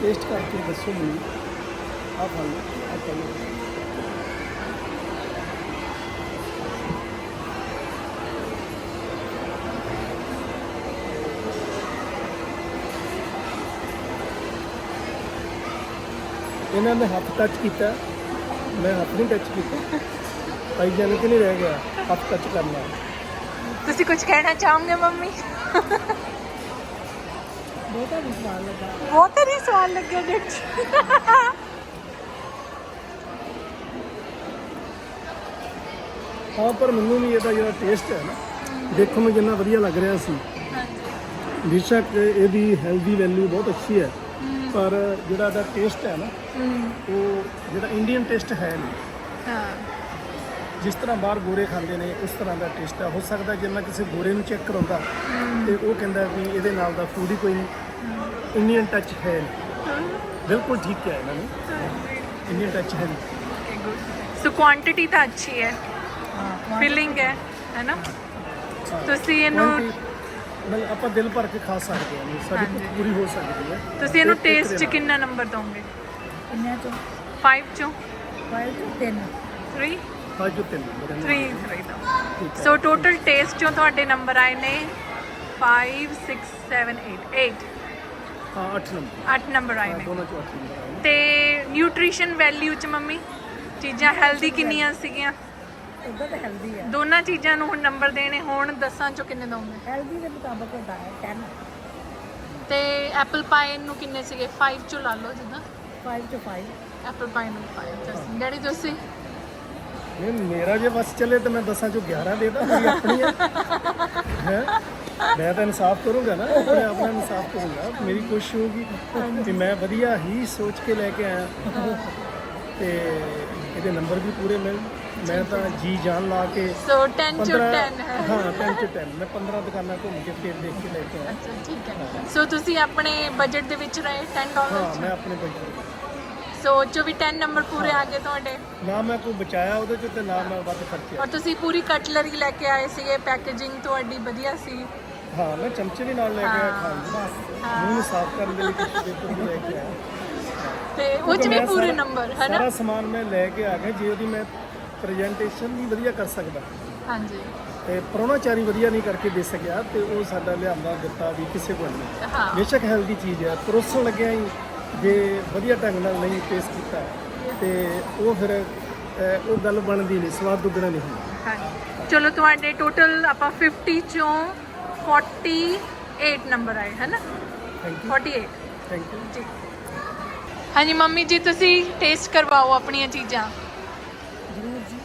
ਟੇਸਟ ਕਰਕੇ ਦੱਸੋ ਮੈਨੂੰ। ਆਪ ਹਾਂ ਆਪ ਕਰੋ ਇਹਨਾਂ ਨੇ ਹੱਥ ਟੱਚ ਕੀਤਾ। ਮੈਂ ਹੱਥ ਨਹੀਂ ਟੱਚ ਕੀਤਾ। ਭਾਈ ਜਾਨ ਕਿ ਨਹੀਂ ਰਹਿ ਗਿਆ? ਹੱਥ ਟੱਚ ਕਰਨਾ। ਤੁਸੀਂ ਕੁਝ ਕਹਿਣਾ ਚਾਹੋਗੇ ਮੰਮੀ? ਬਹੁਤਾ ਵੀ ਸਵਾਦ ਲੱਗਾ। ਬਹੁਤ ਹੀ ਸਵਾਦ ਲੱਗਿਆ ਡੇਟ ਹਾਂ ਪਰ ਮੈਨੂੰ ਵੀ ਇਹਦਾ ਜਿਹੜਾ ਟੇਸਟ ਹੈ ਨਾ ਦੇਖਣ ਨੂੰ ਜਿੰਨਾ ਵਧੀਆ ਲੱਗ ਰਿਹਾ ਸੀ। ਬੇਸ਼ੱਕ ਇਹਦੀ ਹੈਲਦੀ ਵੈਲਿਊ ਬਹੁਤ ਅੱਛੀ ਹੈ। ਪਰ ਜਿਹੜਾ ਇਹਦਾ ਟੇਸਟ ਹੈ ਨਾ ਉਹ ਜਿਹੜਾ ਇੰਡੀਅਨ ਟੇਸਟ ਹੈ ਨਹੀਂ। ਹਾਂ। ਜਿਸ ਤਰ੍ਹਾਂ ਬਾਹਰ ਗੋਰੇ ਖਾਂਦੇ ਨੇ ਉਸ ਤਰ੍ਹਾਂ ਦਾ ਟੇਸਟ ਹੈ ਹੋ ਸਕਦਾ ਜੇ ਮੈਂ ਕਿਸੇ ਗੋਰੇ ਨੂੰ ਚੈੱਕ ਕਰਾਉਂਦਾ ਤੇ ਉਹ ਕਹਿੰਦਾ ਵੀ ਇਹਦੇ ਨਾਲ ਦਾ ਫੂਡ ਹੀ ਕੋਈ ਨਹੀਂ। ਇੰਡੀਅਨ ਟੱਚ ਹੈ ਨਹੀਂ। ਬਿਲਕੁਲ ਠੀਕ ਹੈ ਇਹਨਾਂ ਨੇ। ਇੰਡੀਅਨ ਟੱਚ ਹੈ ਨਹੀਂ। ਸੋ ਕੁਆਂਟੀਟੀ ਤਾਂ ਅੱਛੀ ਹੈ। ਹਾਂ ਫਿਲਿੰਗ ਹੈ ਹੈ ਨਾ? ਤੁਸੀਂ ਇਹਨੂੰ Quantity, ਮਤਲਬ ਆਪਾਂ ਦਿਲ ਭਰ ਕੇ ਖਾ ਸਕਦੇ ਹਾਂ ਸਾਡੀ ਹਾਂਜੀ। ਭੁੱਖ ਪੂਰੀ ਹੋ ਸਕਦੀ ਹੈ। ਤੁਸੀਂ ਇਹਨੂੰ ਇੱਕ- ਇੱਕ ਟੇਸਟ 'ਚ ਨਾਲ। ਕਿੰਨਾ ਨੰਬਰ ਦੋਗੇ? ਕਿੰਨਿਆਂ ਚੋਂ? 5 ਚੋਂ? ਫਾਈਵ ਤੋਂ ਤਿੰਨ। 3 ਪੰਜ ਤੋਂ ਤਿੰਨ ਮੇਰੇ ਨਾਲ। 3 3 ਦਾ ਠੀਕ ਹੈ। ਸੋ ਟੋਟਲ ਟੇਸਟ ਚੋਂ ਤੁਹਾਡੇ ਨੰਬਰ ਆਏ ਨੇ 5 6 7 8 8 ਹਾਂ 8 ਨੰਬਰ 8 ਨੰਬਰ ਆਏ ਹਾਂ, ਨੇ। ਦੋਨੋਂ ਚੋਂ 8 ਨੰਬਰ ਆਏ ਨੇ। ਤੇ ਨਿਊਟ੍ਰੀਸ਼ਨ ਵੈਲਿਊ ਚ ਮੰਮੀ ਚੀਜ਼ਾਂ ਹੈਲਦੀ ਕਿੰਨੀਆਂ ਸੀਗੀਆਂ? ਉਦਾਂ ਤਾਂ ਹੈਲਦੀ ਹੈ ਦੋਨਾਂ ਚੀਜ਼ਾਂ ਨੂੰ ਹੁਣ ਨੰਬਰ ਦੇਣੇ ਹੋਣ ਦਸਾਂ ਚੋਂ ਕਿੰਨੇ ਦੋਗੇ? ਹੈਲਦੀ ਦੇ ਮੁਤਾਬਕ ਹੁੰਦਾ ਹੈ 10 ਤੇ ਐਪਲ ਪਾਈ ਨੂੰ ਕਿੰਨੇ ਸੀਗੇ? 5 ਚੋਂ ਲਾ ਲਓ ਜਿੱਦਾਂ। 5 ਤੋਂ 5 ਐਪਲ ਪਾਈ ਨੂੰ 5 ਤੁਸੀਂ ਡੈਡੀ ਤੁਸੀਂ ਨਹੀਂ ਮੇਰਾ ਜੇ ਬਸ ਚੱਲੇ ਤਾਂ ਮੈਂ ਦਸਾਂ ਚੋਂ 11 ਦੇਦਾ ਮੇਰੀ ਆਪਣੀ ਹੈ ਹੈ? ਮੈਂ ਤਾਂ ਇਨਸਾਫ ਕਰੂੰਗਾ ਨਾ ਆਪਣਾ ਇਨਸਾਫ ਕਰੂੰਗਾ। ਮੇਰੀ ਕੋਸ਼ਿਸ਼ ਹੋਊਗੀ ਕਿ ਮੈਂ ਵਧੀਆ ਹੀ ਸੋਚ ਕੇ ਲੈ ਕੇ ਆਇਆ। ਤੇ ਇਹਦੇ ਨੰਬਰ ਵੀ ਪੂਰੇ ਮਿਲ ਮੈਂ ਤਾਂ ਜੀ ਜਾਨ ਲਾ ਕੇ ਸੋ 10 ਚੋਂ 10 ਹੈ। ਹਾਂ 10 ਚੋਂ 10 ਮੈਂ 15 ਦੁਕਾਨਾਂ ਘੁੰਮ ਕੇ ਫਿਰ ਦੇਖ ਕੇ ਲੈ ਕੇ ਆਇਆ। ਅੱਛਾ ਠੀਕ ਹੈ। ਸੋ ਤੁਸੀਂ ਆਪਣੇ ਬਜਟ ਦੇ ਵਿੱਚ ਰਹੇ 10 ਹਾਂ ਡਾਲਰ ਮੈਂ ਆਪਣੇ ਬਜਟ ਸੋ ਚੋਂ ਵੀ 10 ਨੰਬਰ ਪੂਰੇ ਆ ਗਏ ਤੁਹਾਡੇ? ਨਾ ਮੈਂ ਕੋਈ ਬਚਾਇਆ ਉਹਦੇ ਚੋਂ ਤੇ ਨਾ ਮੈਂ ਵੱਧ ਖਰਚਿਆ। ਔਰ ਤੁਸੀਂ ਪੂਰੀ ਕਟਲਰੀ ਲੈ ਕੇ ਆਏ ਸੀਗੇ ਪੈਕੇਜਿੰਗ ਤੁਹਾਡੀ ਵਧੀਆ ਸੀ। ਹਾਂ ਮੈਂ ਚਮਚੇ ਵੀ ਨਾਲ ਲੈ ਕੇ ਆਇਆ ਹਾਂ। ਖਾਣ ਨੂੰ ਮੂੰਹ ਸਾਫ਼ ਕਰਨ ਦੇ ਲਈ ਕੁਝ ਪੇਪਰ ਲੈ ਕੇ ਆਇਆ। ਤੇ ਉਹ ਚ ਵੀ ਪੂਰੇ ਨੰਬਰ ਹੈ ਨਾ ਸਾਰਾ ਸਮਾਨ ਮੈਂ ਲੈ ਕੇ ਆ ਗਿਆ। ਜੇ ਉਹਦੀ ਮੈਂ ਪ੍ਰੈਜੈਂਟੇਸ਼ਨ ਵੀ ਵਧੀਆ ਕਰ ਸਕਦਾ। ਹਾਂਜੀ। ਤੇ ਪ੍ਰੋਣਾਚਾਰੀ ਵਧੀਆ ਨਹੀਂ ਕਰਕੇ ਦੇ ਸਕਿਆ ਤੇ ਉਹ ਸਾਡਾ ਲਿਆਂਦਾ ਦਿੱਤਾ ਵੀ ਕਿਸੇ ਕੋਲ ਨਹੀਂ। ਬੇਸ਼ੱਕ ਹੈਲਦੀ ਚੀਜ਼ ਹੈ ਪਰੋਸਣ ਲੱਗਿਆ ਹੀ ਜੇ ਵਧੀਆ ਢੰਗ ਨਾਲ ਨਹੀਂ ਪੇਸ਼ ਕੀਤਾ ਤੇ ਉਹ ਫਿਰ ਉਹ ਗੱਲ ਬਣਦੀ ਨਹੀਂ ਸਵਾਦ ਦੁੱਗਣਾ ਨਹੀਂ ਹੁੰਦਾ। ਹਾਂਜੀ। ਚਲੋ ਤੁਹਾਡੇ ਟੋਟਲ ਆਪਾਂ 50 ਚੋਂ 48 ਨੰਬਰ ਆਏ ਹੈ ਨਾ? ਥੈਂਕ ਯੂ 48 ਥੈਂਕ ਯੂ ਜੀ। ਹਾਂਜੀ ਮੰਮੀ ਜੀ ਤੁਸੀਂ ਟੇਸਟ ਕਰਵਾਓ ਆਪਣੀਆਂ ਚੀਜ਼ਾਂ ਜ਼ਰੂਰ ਜੀ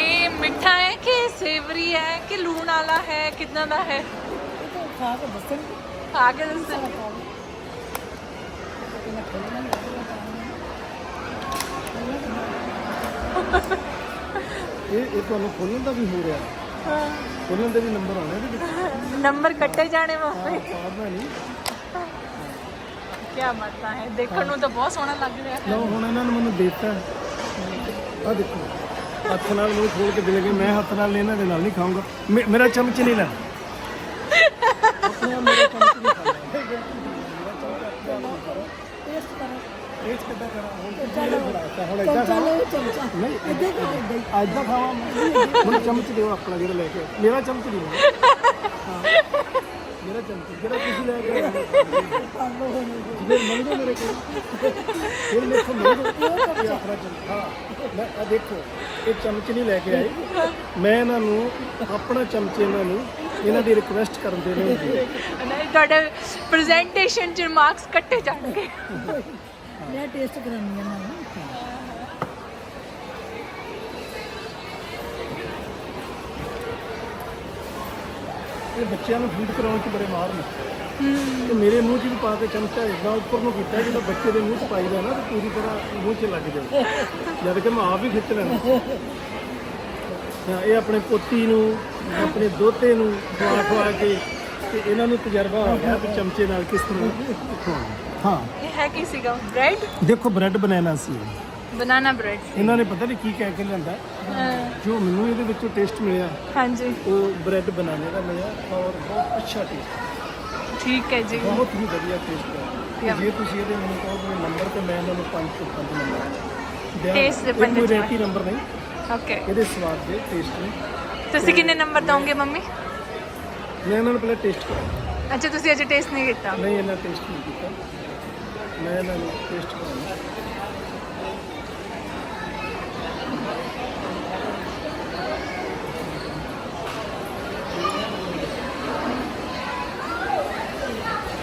ਇਹ ਮਿੱਠਾ ਹੈ ਕਿ ਸੇਵਰੀ ਹੈ ਕਿ ਲੂਣ ਵਾਲਾ ਹੈ ਕਿਦਾਂ ਦਾ ਹੈ? ਖਾ ਕੇ ਦੱਸਣਗੇ ਖਾ ਕੇ ਦੱਸੋ। ਸਾਰਾ ਖਾ ਲਓ ਇਹਨਾਂ ਖੋਲਣਾ ਨਹੀਂ ਇਹ ਇਹ ਤੁਹਾਨੂੰ ਖੋਲਣ ਦਾ ਵੀ ਹੋ ਰਿਹਾ। ਖੋਲਣ ਦੇ ਵੀ ਨੰਬਰ ਆਉਣੇ ਇਹਦੇ ਵਿੱਚ। ਨੰਬਰ ਕੱਟੇ ਜਾਣੇ ਹਾਂ ਪਾੜਨਾ ਨਹੀਂ ਕੀ ਹੈ ਦੇਖਣ ਨੂੰ ਤਾਂ ਬਹੁਤ ਸੋਹਣਾ ਲੱਗ ਰਿਹਾ ਹੈ। ਲਓ ਹੁਣ ਇਹਨਾਂ ਨੂੰ ਮੈਨੂੰ ਦੇਤਾ ਆ ਦੇਖੋ। ਹੱਥ ਨਾਲ ਮੈਨੂੰ ਖੋਲ ਕੇ ਦੇ ਗਏ ਮੈਂ ਹੱਥ ਨਾਲ ਇਹਨਾਂ ਦੇ ਨਾਲ ਨਹੀਂ ਖਾਊਂਗਾ। ਮੇ- ਮੇਰਾ ਚਮਚ ਨਹੀਂ ਲੈਣਾ। ਆਪਣੇ ਆਪ ਮੇਰਾ ਚਮਚ ਨਹੀਂ ਖਾਣਾ। ਟੇਸਟ ਕਰੋ ਟੇਸਟ ਕਿੱਦਾਂ ਕਰਾਂ? ਹੁਣ ਚਲੋ ਫੜਾਤਾ ਹੁਣ ਏਦਾਂ ਚਮਚਾ ਖਾਵਾਂ? ਲਓ ਚਮਚਾ ਨਹੀਂ ਇੱਦਾਂ ਕਰੋ ਇੱਦਾਂ ਹੀ। ਏਦਾਂ ਖਾਵਾਂ। ਮੈਂ ਚਮਚ ਦਿਓ ਆਪਣਾ ਜਿਹੜਾ ਲੈ ਕੇ ਆਏ। ਮੇਰਾ ਚਮਚ ਨਹੀਂ ਲੈਣਾ <laughs> ਜਿਹੜਾ ਤੁਸੀਂ ਲੈ ਕੇ ਆਏ ਮੇਰੇ ਕੋਲ। ਫਿਰ ਮੇਰੇ ਕੋਲ ਆਪਣਾ ਚਮਚ ਮੈਂ ਆ ਦੇਖੋ ਇਹ ਚਮਚ ਨਹੀਂ ਲੈ ਕੇ ਆਏ। ਮੈਂ ਇਹਨਾਂ ਨੂੰ ਆਪਣਾ ਚਮਚ ਇਹਨਾਂ ਨੂੰ ਇਹਨਾਂ ਦੀ ਰਿਕੁਐਸਟ ਕਰਨ ਦੇ ਰਹੇ। ਨਹੀਂ ਤੁਹਾਡੇ ਪ੍ਰੈਜੈਂਟੇਸ਼ਨ ਚ ਮਾਰਕਸ ਕੱਟੇ ਜਾਣਗੇ। ਮੈਂ ਟੇਸਟ ਕਰਾਉਣੀ ਹੈ ਨਾ। ਇਹ ਬੱਚਿਆਂ ਨੂੰ ਫੀਡ ਕਰਾਉਣ 'ਚ ਬੜੇ ਮਾਹਰ ਨੇ। ਤੇ ਮੇਰੇ ਮੂੰਹ 'ਚ ਵੀ ਪਾ ਕੇ ਚਮਚਾ ਇਦਾਂ ਉੱਪਰ ਨੂੰ ਕੀਤਾ ਜਦੋਂ ਬੱਚੇ ਦੇ ਮੂੰਹ 'ਚ ਪਾਈਦਾ ਨਾ ਤੇ ਪੂਰੀ ਤਰ੍ਹਾਂ ਮੂੰਹ 'ਚ ਲੱਗ ਜਾਏ ਜਦ ਕਿ ਮੈਂ ਆਪ ਹੀ ਖਿੱਚ ਲੈਣਾ ਹਾਂ ਇਹ ਆਪਣੇ ਪੋਤੀ ਨੂੰ ਆਪਣੇ ਦੋਤੇ ਨੂੰ ਖਵਾ ਖਵਾ ਕੇ ਤੇ ਇਹਨਾਂ ਨੂੰ ਤਜਰਬਾ ਹੋ ਗਿਆ ਵੀ ਚਮਚੇ ਨਾਲ ਕਿਸ ਤਰ੍ਹਾਂ। ਖਵਾਉਣਾ ਹਾਂ। ਇਹ ਹੈ ਕੀ ਸੀਗਾ? ਬ੍ਰੈਡ ਦੇਖੋ ਬ੍ਰੈਡ ਬਨਾਨਾ ਸੀ। ਬਨਾਨਾ ਬ੍ਰੈਡ। ਇਹਨਾਂ ਨੇ ਪਤਾ ਨਹੀਂ ਕੀ ਕਹਿ ਕੇ ਲਿਆਂਦਾ। ਜੋ ਮੈਨੂੰ ਇਹਦੇ ਵਿੱਚੋਂ ਟੇਸਟ ਮਿਲਿਆ ਹਾਂਜੀ। ਉਹ ਬ੍ਰੈਡ ਬਨਾਨੇ ਦਾ ਮਿਲਿਆ ਔਰ ਬਹੁਤ ਅੱਛਾ ਟੇਸਟ ਠੀਕ ਹੈ ਜੀ। ਬਹੁਤ ਹੀ ਵਧੀਆ ਟੇਸਟ ਹੈ। ਤੇ ਜੇ ਤੁਸੀਂ ਇਹਦੇ ਮੈਨੂੰ ਕਹੋ ਕਿ ਨੰਬਰ ਤੇ ਮੈਂ ਇਹਨਾਂ ਨੂੰ 5 ਤੋਂ 5 ਨੰਬਰ Taste ਦੇ ਪੰਜ ਕੋਈ ਚ। ਰੇਟੀ ਨੰਬਰ ਨਹੀਂ। ਓਕੇ ਇਹਦੇ ਸਵਾਦ ਦੇ ਟੇਸਟ ਨੇ। ਤੁਸੀਂ ਕਿੰਨੇ ਨੰਬਰ ਦੋਗੇ ਮੰਮੀ? ਮੈਂ ਇਹਨਾਂ ਨੂੰ ਪਹਿਲਾਂ ਟੇਸਟ ਕਰਾਂਗਾ ਅੱਛਾ ਤੁਸੀਂ ਅਜੇ ਟੇਸਟ ਨਹੀਂ ਕੀਤਾ। ਨਹੀਂ ਇਹਨਾਂ ਟੇਸਟ ਨਹੀਂ ਕੀਤਾ। ਮੈਂ ਇਹਨਾਂ ਨੂੰ ਟੇਸਟ ਕਰਾਂਗਾ।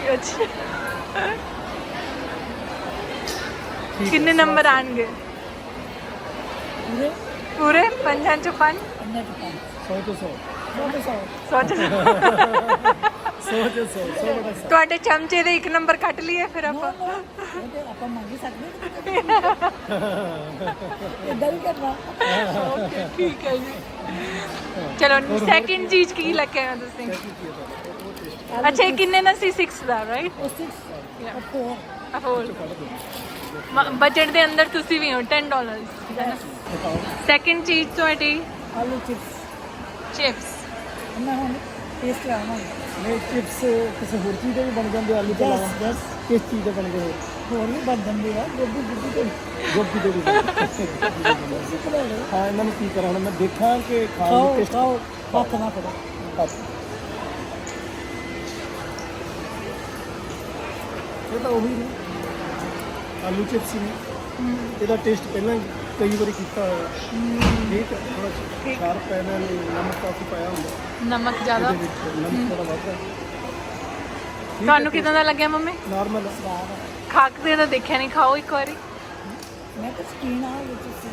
ਮਚ ਕਿੰਨੇ ਨੰਬਰ ਆਣਗੇ ਪੂਰੇ ਪੂਰੇ ਪੰਜਾਂ ਚੋਂ ਪੰਜ ਅੰਦਰ ਟਿਕਾ 100 ਤੋਂ 100 ਸੌ ਤੋਂ ਸੌ ਸੋਚ 100 ਤੋਂ 100 100 ਬੜਾ ਤੁਹਾਡੇ ਚਮਚੇ ਦੇ ਇੱਕ ਨੰਬਰ ਕੱਟ ਲਈਏ ਫਿਰ ਆਪਾਂ। ਤੇ ਆਪਾਂ ਮੰਗ ਹੀ ਸਕਦੇ ਇਦਾਂ ਹੀ ਕਰਨਾ। ਓਕੇ ਠੀਕ ਹੈ ਜੀ। ਚਲੋ ਸੈਕਿੰਡ ਚੀਜ਼ ਕੀ ਲੈ ਕੇ ਆਏ ਤੁਸੀਂ? ਅੱਛਾ ਇਹ ਕਿੰਨੇ ਦਾ ਸੀ? 6 ਦਾ ਰਾਈਟ ਉਹ 6 4 ਅਫੋਰ ਬਜਟ ਦੇ ਅੰਦਰ ਤੁਸੀਂ ਵੀ ਹੋ 10 ਡਾਲਰਸ ਸੈਕਿੰਡ ਚੀਜ਼ ਤੁਹਾਡੀ? ਆਲੂ ਚਿਪਸ ਚਿਪਸ ਮੈਂ ਹੁਣ ਟੇਸਟ ਕਰਾਵਾਂਗਾ। ਨਹੀਂ ਚਿਪਸ ਕਿਸੇ ਹੋਰ ਚੀਜ਼ ਦੇ ਵੀ ਬਣ ਜਾਂਦੇ ਆਲੂ ਤੋਂ ਇਲਾਵਾ ਯੈਸ ਯੈਸ ਕਿਸ ਚੀਜ਼ ਦੇ ਬਣਦੇ ਹੋ ਹੋਰ ਵੀ ਬਣ ਜਾਂਦੇ ਆ ਗੋਭੀ ਗੁੱਡੀ ਤੇ ਗੋਭੀ ਦੇ ਵੀ ਸਿੱਖ ਲੈ ਲਓ। ਹਾਂ ਇਹਨਾਂ ਨੂੰ ਕੀ ਕਰਾਂ ਹੁਣ? ਮੈਂ ਦੇਖਾਂ ਕਿ ਖਾਣ ਖਾਓ ਦੀ ਟੇਸਟ ਖਾਓ। ਹੱਥ ਨਾ ਕਰੋ ਇਹ ਤਾਂ ਉਹੀ ਨੇ। ਆਲੂ ਚਿਪਸ ਨੇ। ਇਹਦਾ ਟੇਸਟ ਪਹਿਲਾਂ ਹੀ। ਕਈ ਵਾਰੀ ਕੀਤਾ ਹੋਇਆ। ਠੀਕ ਹੈ ਥੋੜਾ ਸ਼ਾਰਪ ਨੇ ਨਮਕ ਕਾਫੀ ਪਾਇਆ ਹੁੰਦਾ। ਨਮਕ ਜ਼ਿਆਦਾ? ਇਹਦੇ ਵਿੱਚ ਨਮਕ ਥੋੜਾ ਵੱਧ ਹੈ। ਤੁਹਾਨੂੰ ਕਿਦਾਂ ਦਾ ਲੱਗਿਆ ਮੰਮੀ? ਨਾਰਮਲ ਹੈ। ਸਵਾਦ ਆ। ਖਾ ਕੇ ਤਾਂ ਦੇਖਿਆ ਨਹੀਂ ਖਾਓ ਇੱਕ ਵਾਰੀ। ਮੈਂ ਤਾਂ ਸਕੀਨ ਆ ਵਿੱਚ ਸੀ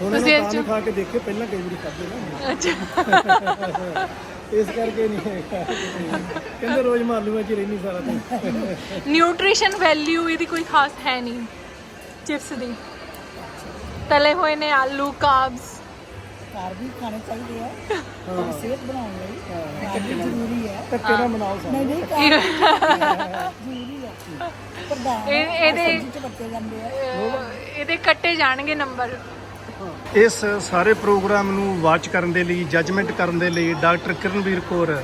ਹੁਣ ਤੁਸੀਂ ਇਹ ਇਹ ਤਾਂ ਚ- ਨਹੀਂ ਖਾ ਕੇ ਦੇਖੇ ਪਹਿਲਾਂ ਕਈ ਵਾਰੀ ਖਾਦੇ ਨਾ। ਅੱਛਾ। ਇਸ ਕਰਕੇ ਨਹੀਂ ਹੈ। ਕਹਿੰਦੇ ਰੋਜ਼ ਮਾਲੂਆਂ 'ਚ ਹੀ ਰਹਿਣੀ ਸਾਰਾ ਦਿਨ। ਨਿਊਟ੍ਰੀਸ਼ਨ ਵੈਲਿਊ ਇਹਦੀ ਕੋਈ ਖਾਸ ਹੈ ਨਹੀਂ। ਚਿਪਸ ਦੀ। ਤਲੇ ਹੋਏ ਨੇ ਆਲੂ ਕਾਰਬਸ ਘਰ ਵੀ ਖਾਣੇ ਚਾਹੀਦੇ ਆ। ਪਰ ਸਿਹਤ ਬਣਾਉਣ ਲਈ। ਘਰ ਵੀ ਜ਼ਰੂਰੀ ਹੈ। ਧੱਕੇ ਨਾਲ ਮਨਾਓ ਨਹੀਂ ਨਹੀਂ ਘਰ ਜ਼ਰੂਰੀ ਹੈ ਪ੍ਰਧਾਨ ਇਹ- ਇਹਦੇ- ਸਬਜ਼ੀ ਚ ਬੱਤੇ ਜਾਂਦੇ ਆ। ਇਹਦੇ ਕੱਟੇ ਜਾਣਗੇ ਨੰਬਰ ਇਸ ਸਾਰੇ ਪ੍ਰੋਗਰਾਮ ਨੂੰ ਵਾਚ ਕਰਨ ਦੇ ਲਈ ਜੱਜਮੈਂਟ ਕਰਨ ਦੇ ਲਈ ਡਾਕਟਰ ਕਿਰਨਵੀਰ ਕੌਰ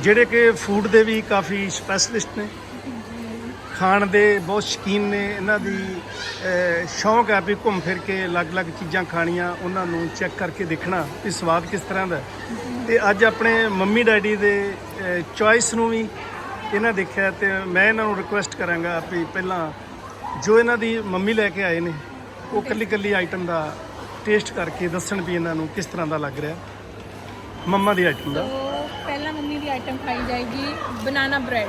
ਜਿਹੜੇ ਕਿ ਫੂਡ ਦੇ ਵੀ ਕਾਫੀ ਸਪੈਸ਼ਲਿਸਟ ਨੇ। ਖਾਣ ਦੇ ਬਹੁਤ ਸ਼ੌਕੀਨ ਨੇ ਇਹਨਾਂ ਦੀ ਅਹ, ਸ਼ੌਂਕ ਹੈ ਵੀ ਘੁੰਮ ਫਿਰ ਕੇ ਅਲੱਗ-ਅਲੱਗ ਚੀਜ਼ਾਂ ਖਾਣੀਆਂ ਉਹਨਾਂ ਨੂੰ ਚੈੱਕ ਕਰਕੇ ਦੇਖਣਾ ਵੀ ਸਵਾਦ ਕਿਸ ਤਰ੍ਹਾਂ ਦਾ ਹੈ। ਤੇ ਅੱਜ ਆਪਣੇ ਮੰਮੀ ਡੈਡੀ ਦੇ ਚੋਇਸ ਨੂੰ ਵੀ ਇਹਨਾਂ ਦੇਖਿਆ ਤੇ ਮੈਂ ਇਹਨਾਂ ਨੂੰ ਰਿਕੁਐਸਟ ਕਰਾਂਗਾ ਵੀ ਪਹਿਲਾਂ ਜੋ ਇਹਨਾਂ ਦੀ ਮੰਮੀ ਲੈ ਕੇ ਆਏ ਨੇ ਉਹ ਕੱਲੀ ਕੱਲੀ ਆਈਟਮ ਦਾ ਟੇਸਟ ਕਰਕੇ ਦੱਸਣ ਵੀ ਇਹਨਾਂ ਨੂੰ ਕਿਸ ਤਰ੍ਹਾਂ ਦਾ ਲੱਗ ਰਿਹਾ। ਮੰਮਾ ਦੀ ਆਈਟਮ ਦਾ। ਪਹਿਲਾਂ ਮੰਮੀ ਦੀ ਆਈਟਮ ਖਾਈ ਜਾਏਗੀ ਬਨਾਨਾ ਬ੍ਰੈਡ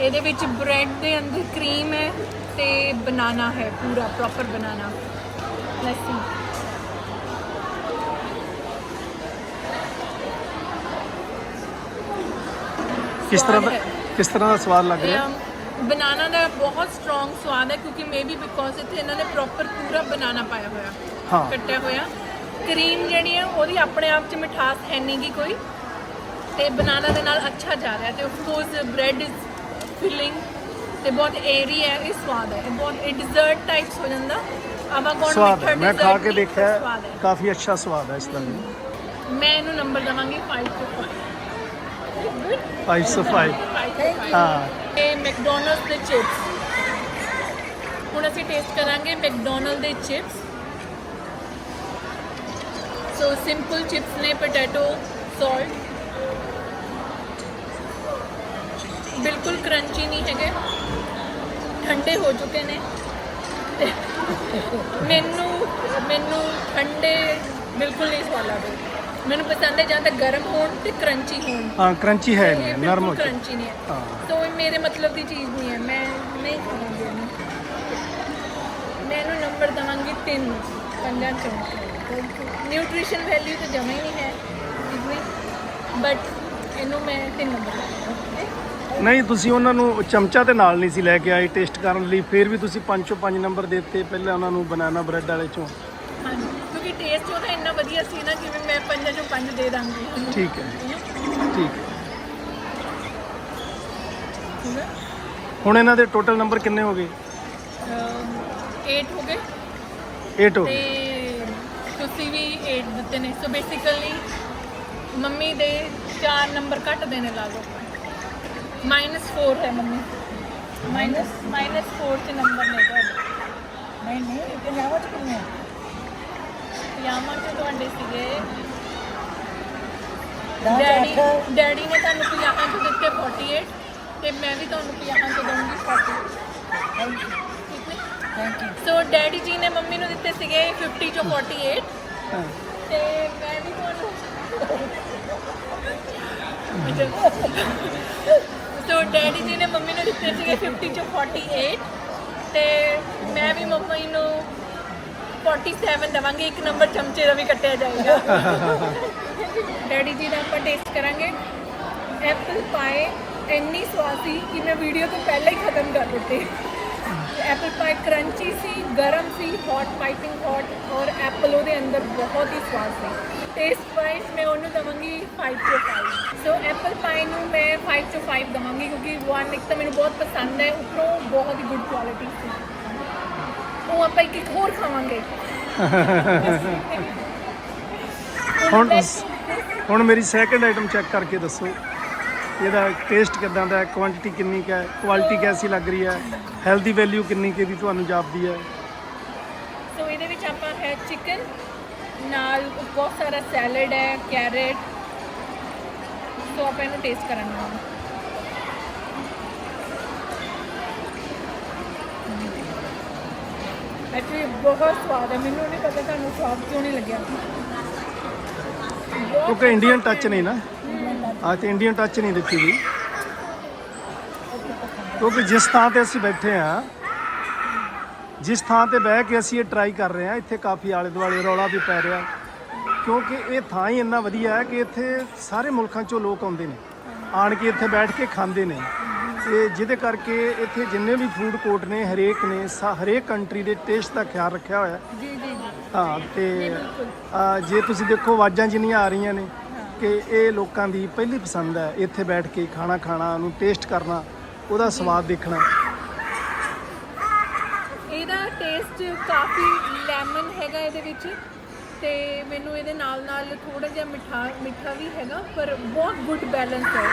ਇਹਦੇ ਵਿੱਚ ਬ੍ਰੈਡ ਦੇ ਅੰਦਰ ਕਰੀਮ ਹੈ ਤੇ ਬਨਾਨਾ ਹੈ ਪੂਰਾ ਪ੍ਰੋਪਰ ਬਨਾਨਾ। ਲੈਟਸ ਸੀ ਕਿਸ ਤਰ੍ਹਾਂ ਦਾ। ਕਿਸ ਤਰ੍ਹਾਂ ਦਾ ਸਵਾਦ ਲੱਗ ਰਿਹਾ? ਬਨਾਨਾ ਦਾ ਬਹੁਤ ਸਟਰੋਂਗ ਸਵਾਦ ਹੈ ਕਿਉਂਕਿ ਮੇਬੀ ਬਿਕੋਜ਼ ਇੱਥੇ ਇਹਨਾਂ ਨੇ ਪ੍ਰੋਪਰ ਪੂਰਾ ਬਨਾਨਾ ਪਾਇਆ ਹੋਇਆ ਹਾਂ। ਕੱਟਿਆ ਹੋਇਆ। ਕਰੀਮ ਜਿਹੜੀ ਹੈ ਉਹਦੀ ਆਪਣੇ ਆਪ ਚ ਮਿਠਾਸ ਹੈ ਨਹੀਂ ਗੀ ਕੋਈ। ਤੇ ਬਨਾਨਾ ਦੇ ਨਾਲ ਅੱਛਾ ਜਾ ਰਿਹਾ ਤੇ of course bread is filling ਤੇ ਬਹੁਤ ਏਰੀ ਹੈ ਇਹ ਸਵਾਦ ਹੈ। ਇਹ ਬਹੁਤ ਇਹ ਡਿਜ਼ਰਟ ਟਾਈਪਸ ਹੋ ਜਾਂਦਾ। ਆਵਾ ਗੋਣ ਸਵਾਦ ਹੈ। ਮੈਂ ਖਾ ਕੇ ਦੇਖਿਆ ਹੈ? ਕਾਫੀ ਅੱਛਾ ਸਵਾਦ ਹੈ ਇਸ ਦਾ। ਮੈਂ ਇਹਨੂੰ ਨੰਬਰ ਦਵਾਂਗੀ 5 ਤੋਂ 5 505 ਹਾਂ। ਇਹ ਮੈਕਡੋਨਲਡਸ ਦੇ ਚਿਪਸ ਹੁਣ ਅਸੀਂ ਟੇਸਟ ਕਰਾਂਗੇ ਮੈਕਡੋਨਲਡ ਦੇ ਚਿਪਸ ਸੋ ਸਿੰਪਲ ਚਿਪਸ ਨੇ ਪੋਟੈਟੋ ਸੌਲਟ ਬਿਲਕੁਲ ਕਰੰਚੀ ਨਹੀਂ ਹੈਗੇ। ਠੰਡੇ ਹੋ ਚੁੱਕੇ ਨੇ। ਤੇ ਮੈਨੂੰ ਮੈਨੂੰ ਠੰਡੇ ਬਿਲਕੁਲ ਨਹੀਂ ਸਵਾਦ ਲੱਗਦੇ। ਮੈਨੂੰ ਪਸੰਦ ਹੈ ਜਾਂ ਤਾਂ ਗਰਮ ਹੋਣ ਤੇ ਕਰੰਚੀ ਹੋਣ। ਹਾਂ ਕਰੰਚੀ ਹੈ ਨਹੀਂ ਨਰਮ ਹੋ। ਕਰੰਚੀ ਨਹੀਂ ਹੈ। ਸੋ ਇਹ ਮੇਰੇ ਮਤਲਬ ਦੀ ਚੀਜ਼ ਨਹੀਂ ਹੈ। ਮੈਂ ਨਹੀਂ ਖਾਵਾਂਗੀ ਇਹਨੂੰ। ਮੈਂ ਇਹਨੂੰ ਨੰਬਰ ਦਵਾਂਗੀ 3 ਪੰਜਾਂ ਚੋਂ ਨਿਊਟ੍ਰੀਸ਼ਨ ਵੈਲਿਊ ਤਾਂ ਜਮਾ ਹੀ ਨਹੀਂ ਹੈ। ਬਟ ਇਹਨੂੰ ਮੈਂ 3 ਨੰਬਰ ਦਵਾਂਗੀ। ਨਹੀਂ ਤੁਸੀਂ ਉਹਨਾਂ ਨੂੰ ਚਮਚਾ ਤੇ ਨਾਲ ਨਹੀਂ ਸੀ ਲੈ ਕੇ ਆਏ ਟੇਸਟ ਕਰਨ ਲਈ ਫਿਰ ਵੀ ਤੁਸੀਂ ਪੰਜ ਚੋਂ ਪੰਜ ਨੰਬਰ ਦੇ ਦਿੱਤੇ ਪਹਿਲਾਂ ਉਹਨਾਂ ਨੂੰ ਬਨਾਨਾ ਬ੍ਰੈਡ ਵਾਲੇ ਚੋਂ। ਹਾਂਜੀ ਕਿਉਂਕਿ ਟੇਸਟ ਉਹਦਾ ਇੰਨਾ ਵਧੀਆ ਸੀ ਨਾ ਜਿਵੇਂ ਮੈਂ ਪੰਜਾਂ ਚੋਂ ਪੰਜ ਦੇ ਦਾਂਗੀ। ਠੀਕ ਹੈ ਠੀਕ ਹੈ। ਹੁਣ ਇਹਨਾਂ ਦੇ ਟੋਟਲ ਨੰਬਰ ਕਿੰਨੇ ਹੋ ਗਏ? 8 ਹੋ ਗਏ। 8 ਹੋ ਤੇ ਗਏ ਤੁਸੀਂ ਵੀ 8 ਦਿੱਤੇ ਨੇ। ਸੋ ਬੇਸਿਕਲੀ ਮੰਮੀ ਦੇ 4 ਨੰਬਰ ਘੱਟ ਦੇਣੇ ਲਾ ਲਓ। 4 ਹੈ ਮੰਮੀ ਮਾਈਨਸ ਮਾਈਨਸ 4 ਤੇ ਨੰਬਰ ਨੇ ਤੁਹਾਡੇ ਨਹੀਂ ਨਹੀਂ ਇਹ ਪੰਜਾਬਾ ਚ ਕਿੰਨੇ ਪਜਾਮਾ ਤੇ ਤੁਹਾਡੇ ਸੀਗੇ ਡੈਡੀ ਡੈਡੀ ਨੇ ਤੁਹਾਨੂੰ ਪਜਾਮਾ ਚ ਦਿੱਤੇ 48 ਤੇ ਮੈਂ ਵੀ ਤੁਹਾਨੂੰ ਪਜਾਮਾ ਚ ਦਊਂਗੀ 40 ਥੈਂਕ ਯੂ ਠੀਕ ਨੇ ਥੈਂਕ ਯੂ ਸੋ ਡੈਡੀ ਜੀ ਨੇ ਮੰਮੀ ਨੂੰ ਦਿੱਤੇ ਸੀਗੇ 50 ਚੋਂ 48 ਹਾਂ। ਤੇ ਮੈਂ ਵੀ ਤੁਹਾਨੂੰ ਸੋ ਡੈਡੀ ਜੀ ਨੇ ਮੰਮੀ ਨੂੰ ਦਿੱਤੇ ਸੀਗੇ 50 ਚੋਂ 48 ਤੇ ਮੈਂ ਵੀ ਮੰਮੀ ਨੂੰ 47 ਦਵਾਂਗੀ ਇੱਕ ਨੰਬਰ ਚਮਚੇ ਦਾ ਵੀ ਕੱਟਿਆ ਜਾਏਗਾ ਡੈਡੀ ਜੀ ਦਾ ਆਪਾਂ ਟੇਸਟ ਕਰਾਂਗੇ ਐਪਲ ਪਾਈ ਇੰਨੀ ਸਵਾਦ ਕਿ ਮੈਂ ਵੀਡੀਓ ਤੋਂ ਪਹਿਲਾਂ ਹੀ ਖਤਮ ਕਰ ਦਿੱਤੀ ਐਪਲ ਪਾਈ ਕਰੰਚੀ ਸੀ, ਗਰਮ ਸੀ ਹੌਟ ਪਾਈਪਿੰਗ ਹੌਟ ਔਰ ਐਪਲ ਉਹਦੇ ਅੰਦਰ ਬਹੁਤ ਹੀ ਸਵਾਦ ਸੀ। ਟੇਸਟ ਵਾਈਜ਼ ਮੈਂ ਉਹਨੂੰ ਦਵਾਂਗੀ 5 ਤੋਂ 5 ਸੋ ਐਪਲ ਪਾਈ ਨੂੰ ਮੈਂ 5 ਤੋਂ 5 ਦਵਾਂਗੀ ਕਿਉਂਕਿ ਵਨ ਇੱਕ ਤਾਂ ਮੈਨੂੰ ਬਹੁਤ ਪਸੰਦ ਹੈ, ਉੱਪਰੋਂ ਬਹੁਤ ਹੀ ਗੁੱਡ ਕੁਆਲਿਟੀ ਸੀ। ਉਹ ਆਪਾਂ ਇੱਕ ਇੱਕ ਹੋਰ ਖਾਵਾਂਗੇ। <laughs> ਹੁਣ ਹੁਣ ਮੇਰੀ ਸੈਕੰਡ ਆਈਟਮ ਚੈੱਕ ਕਰਕੇ ਦੱਸੋ। ਇਹਦਾ ਟੇਸਟ ਕਿਦਾਂ ਦਾ ਹੈ? ਕੁਆਂਟੀਟੀ ਕਿੰਨੀ ਕੁ ਹੈ? ਕੁਆਲਿਟੀ ਕੈਸੀ ਲੱਗ ਰਹੀ ਹੈ? ਹੈਲਦੀ ਵੈਲਿਊ ਕਿੰਨੀ ਕੁ ਦੀ ਤੁਹਾਨੂੰ ਜਾਪਦੀ ਹੈ? ਸੋ ਇਹਦੇ ਵਿੱਚ ਆਪਾਂ ਹੈ ਚਿਕਨ ਨਾਲ ਬਹੁਤ ਸਾਰਾ ਸੈਲਡ ਹੈ ਕੈਰਟ ਸੋ ਆਪਾਂ ਇਹਨੂੰ ਟੇਸਟ ਕਰਾਂਗੇ ਐਕਚੁਅਲੀ ਬਹੁਤ ਸਵਾਦ ਹੈ। ਮੈਨੂੰ ਨਹੀਂ ਪਤਾ ਤੁਹਾਨੂੰ ਸਵਾਦ ਕਿਉਂ ਨਹੀਂ ਲੱਗਿਆ। ਕਿਉਂਕਿ ਇੰਡੀਅਨ ਟੱਚ ਨਹੀਂ ਨਾ। ਆ ਤੇ ਇੰਡੀਅਨ ਟੱਚ ਨਹੀਂ ਦਿੱਤੀ ਗਈ ਕਿਉਂਕਿ ਜਿਸ ਥਾਂ ਤੇ ਅਸੀਂ ਬੈਠੇ ਆ ਜਿਸ ਥਾਂ ਤੇ ਬਹਿ ਕੇ ਅਸੀਂ ਇਹ ਟਰਾਈ ਕਰ ਰਹੇ ਆ ਇੱਥੇ ਕਾਫੀ ਆਲੇ ਦੁਆਲੇ ਰੌਲਾ ਵੀ ਪੈ ਰਿਹਾ। ਕਿਉਂਕਿ ਇਹ ਥਾਂ ਹੀ ਇੰਨਾ ਵਧੀਆ ਹੈ ਕਿ ਇੱਥੇ ਸਾਰੇ ਮੁਲਕਾਂ ਚੋਂ ਲੋਕ ਆਉਂਦੇ ਨੇ। ਆਣ ਕੇ ਇੱਥੇ ਬੈਠ ਕੇ ਖਾਂਦੇ ਨੇ। ਤੇ ਜਿਹਦੇ ਕਰਕੇ ਇੱਥੇ ਜਿੰਨੇ ਵੀ ਫੂਡ ਕੋਰਟ ਨੇ ਹਰੇਕ ਨੇ ਹਰੇਕ ਕੰਟਰੀ ਦੇ ਟੇਸਟ ਦਾ ਖਿਆਲ ਰੱਖਿਆ ਹੋਇਆ। ਹੈ ਜੀ ਜੀ ਜੀ। ਹਾਂ ਤੇ ਜੇ ਤੁਸੀਂ ਦੇਖੋ ਆਵਾਜ਼ਾਂ ਜਿੰਨੀਆਂ ਆ ਰਹੀਆਂ ਨੇ ਕਿ ਇਹ ਲੋਕਾਂ ਦੀ ਪਹਿਲੀ ਪਸੰਦ ਹੈ ਇੱਥੇ ਬੈਠ ਕੇ ਖਾਣਾ ਖਾਣਾ ਉਹਨੂੰ ਟੇਸਟ ਕਰਨਾ ਉਹਦਾ ਸਵਾਦ ਦੇਖਣਾ। ਇਹਦਾ ਟੇਸਟ ਕਾਫੀ ਲੈਮਨ ਹੈਗਾ ਇਹਦੇ ਵਿੱਚ ਤੇ ਮੈਨੂੰ ਇਹਦੇ ਨਾਲ ਨਾਲ ਥੋੜਾ ਜਿਹਾ ਮਿੱਠਾ ਮਿੱਠਾ ਵੀ ਹੈਗਾ ਪਰ ਬਹੁਤ ਗੁੱਡ ਬੈਲੈਂਸ ਹੈ।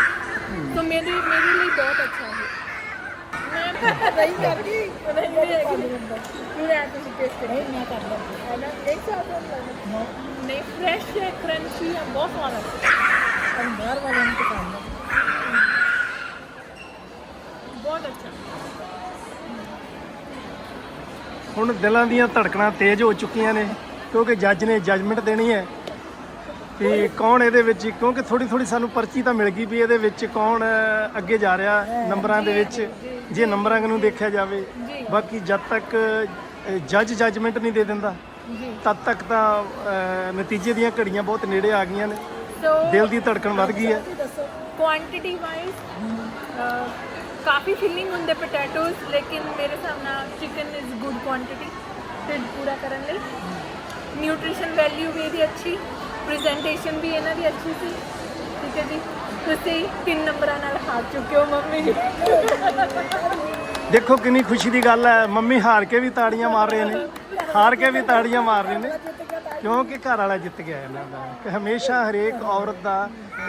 ਸੋ ਮੇਰੀ ਮੇਰੇ ਲਈ ਬਹੁਤ ਅੱਛਾ ਹੈ। ਨਹੀਂ ਕਰ ਨਹੀਂ ਹੈਗੀ ਤੂੰ ਲੈ ਤੁਸੀਂ ਟੇਸਟ ਨਹੀਂ ਮੈਂ ਕਰ ਲਾਂ ਕਰਨਾ ਇੱਕ ਸਾਥ ਹੁੰਦਾ ਨਹੀਂ ਫਰੈਸ਼ ਹੈ ਕਰੰਚੀ ਹੈ ਬਹੁਤ ਸਵਾਦ ਪਰ ਬਾਹਰ ਵਾਲਿਆਂ ਨੂੰ ਪਸੰਦ ਹੈ ਬਹੁਤ ਅੱਛਾ ਹੁਣ ਦਿਲਾਂ ਦੀਆਂ ਧੜਕਣਾਂ ਤੇਜ਼ ਹੋ ਚੁੱਕੀਆਂ ਨੇ, ਕਿਉਂਕਿ ਜੱਜ ਨੇ ਜੱਜਮੈਂਟ ਦੇਣੀ ਹੈ। ਕਿ ਕੌਣ ਇਹਦੇ ਵਿੱਚ ਕਿਉਂਕਿ ਥੋੜੀ ਥੋੜੀ ਸਾਨੂੰ ਪਰਚੀ ਤਾਂ ਮਿਲ ਗਈ ਵੀ ਇਹਦੇ ਵਿੱਚ ਕੌਣ ਅੱਗੇ ਜਾ ਰਿਹਾ ਨੰਬਰਾਂ ਦੇ ਵਿੱਚ ਜੇ ਨੰਬਰਾਂ ਨੂੰ ਦੇਖਿਆ ਜਾਵੇ। ਬਾਕੀ ਜਦ ਤੱਕ ਜੱਜ ਜੱਜਮੈਂਟ ਨਹੀਂ ਦੇ ਦਿੰਦਾ ਤਦ ਤੱਕ ਤਾਂ ਨਤੀਜੇ ਦੀਆਂ ਘੜੀਆਂ ਬਹੁਤ ਨੇੜੇ ਆ ਗਈਆਂ ਨੇ। ਦਿਲ ਦੀ ਧੜਕਣ ਵੱਧ ਗਈ ਹੈ। ਕੁਆਂਟੀਟੀ ਵਾਈਜ਼ ਕਾਫੀ ਫਿਲਿੰਗ ਹੁੰਦੇ ਪੋਟੈਟੋਸ ਲੇਕਿਨ ਮੇਰੇ ਨਾਲ ਚਿਕਨ ਇਜ਼ ਗੁੱਡ ਕੁਆਂਟੀਟੀ ਢਿੱਡ ਪੂਰਾ ਕਰਨ ਲਈ। ਨਿਊਟ੍ਰੀਸ਼ਨ ਵੈਲਿਊ ਵੀ ਇਹਦੀ ਅੱਛੀ ਪ੍ਰੈਜੈਂਟੇਸ਼ਨ ਵੀ ਇਹਨਾਂ ਦੀ ਅੱਛੀ ਸੀ। ਠੀਕ ਹੈ ਜੀ। ਤੁਸੀਂ ਤਿੰਨ ਨੰਬਰਾਂ ਨਾਲ ਹਾਰ ਚੁੱਕੇ ਹੋ ਮੰਮੀ। ਜੀ ਦੇਖੋ ਕਿੰਨੀ ਖੁਸ਼ੀ ਦੀ ਗੱਲ ਹੈ। ਮੰਮੀ ਹਾਰ ਕੇ ਵੀ ਤਾੜੀਆਂ ਮਾਰ ਰਹੇ ਨੇ। ਹਾਰ ਕੇ ਵੀ ਤਾੜੀਆਂ ਮਾਰ ਰਹੇ ਨੇ। ਕਿਉਂਕਿ ਘਰ ਵਾਲਾ ਜਿੱਤ ਗਿਆ ਇਹਨਾਂ ਦਾ। ਕਿ ਹਮੇਸ਼ਾ ਹਰੇਕ ਔਰਤ ਦਾ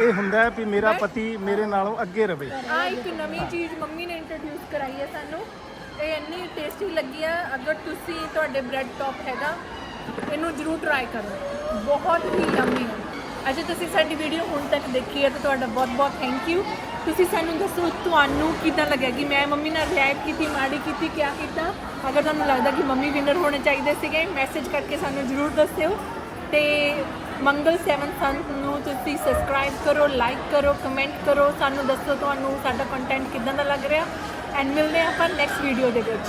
ਇਹ ਹੁੰਦਾ ਹੈ ਵੀ ਮੇਰਾ ਪਤੀ ਮੇਰੇ ਨਾਲੋਂ ਅੱਗੇ ਰਵੇ। ਆ ਇੱਕ ਨਵੀਂ ਚੀਜ਼ ਮੰਮੀ ਨੇ ਇੰਟਰੋਡਿਊਸ ਕਰਾਈ ਹੈ ਸਾਨੂੰ। ਇਹ ਇੰਨੀ ਟੇਸਟੀ ਲੱਗੀ ਆ ਅਗਰ ਤੁਸੀਂ ਤੁਹਾਡੇ ਬ੍ਰੈਡ ਟੌਪ ਹੈਗਾ ਇਹਨੂੰ ਜਰੂਰ ਟਰਾਈ ਕਰੋ। ਬਹੁਤ ਹੀ ਯਮੀ ਹੈ। ਅੱਛਾ ਤੁਸੀਂ ਸਾਡੀ ਵੀਡੀਓ ਹੁਣ ਤੱਕ ਦੇਖੀ ਹੈ ਤਾਂ ਤੁਹਾਡਾ ਬਹੁਤ ਬਹੁਤ ਥੈਂਕ ਯੂ ਤੁਸੀਂ ਸਾਨੂੰ ਦੱਸੋ ਤੁਹਾਨੂੰ ਕਿਦਾਂ ਲੱਗਿਆ ਕਿ ਮੈਂ ਮੰਮੀ ਨਾਲ ਰਿਐਕਟ ਕੀਤੀ, ਮਾੜੀ ਕੀਤੀ, ਕਿਆ ਕੀਤਾ? ਅਗਰ ਤੁਹਾਨੂੰ ਲੱਗਦਾ ਕਿ ਮੰਮੀ ਵਿਨਰ ਹੋਣੇ ਚਾਹੀਦੇ ਸੀਗੇ ਮੈਸੇਜ ਕਰਕੇ ਸਾਨੂੰ ਜਰੂਰ ਦੱਸਿਓ। ਤੇ ਮੰਗਲ 7 ਸਨ ਨੂੰ ਤੁਸੀਂ ਸਬਸਕ੍ਰਾਈਬ ਕਰੋ ਲਾਈਕ ਕਰੋ ਕਮੈਂਟ ਕਰੋ। ਸਾਨੂੰ ਦੱਸੋ ਤੁਹਾਨੂੰ ਸਾਡਾ ਕੰਟੈਂਟ ਕਿਦਾਂ ਦਾ ਲੱਗ ਰਿਹਾ। ਐਂਡ ਮਿਲਦੇ ਹਾਂ ਆਪਾਂ ਨੈਕਸਟ ਵੀਡੀਓ ਦੇ ਵਿੱਚ।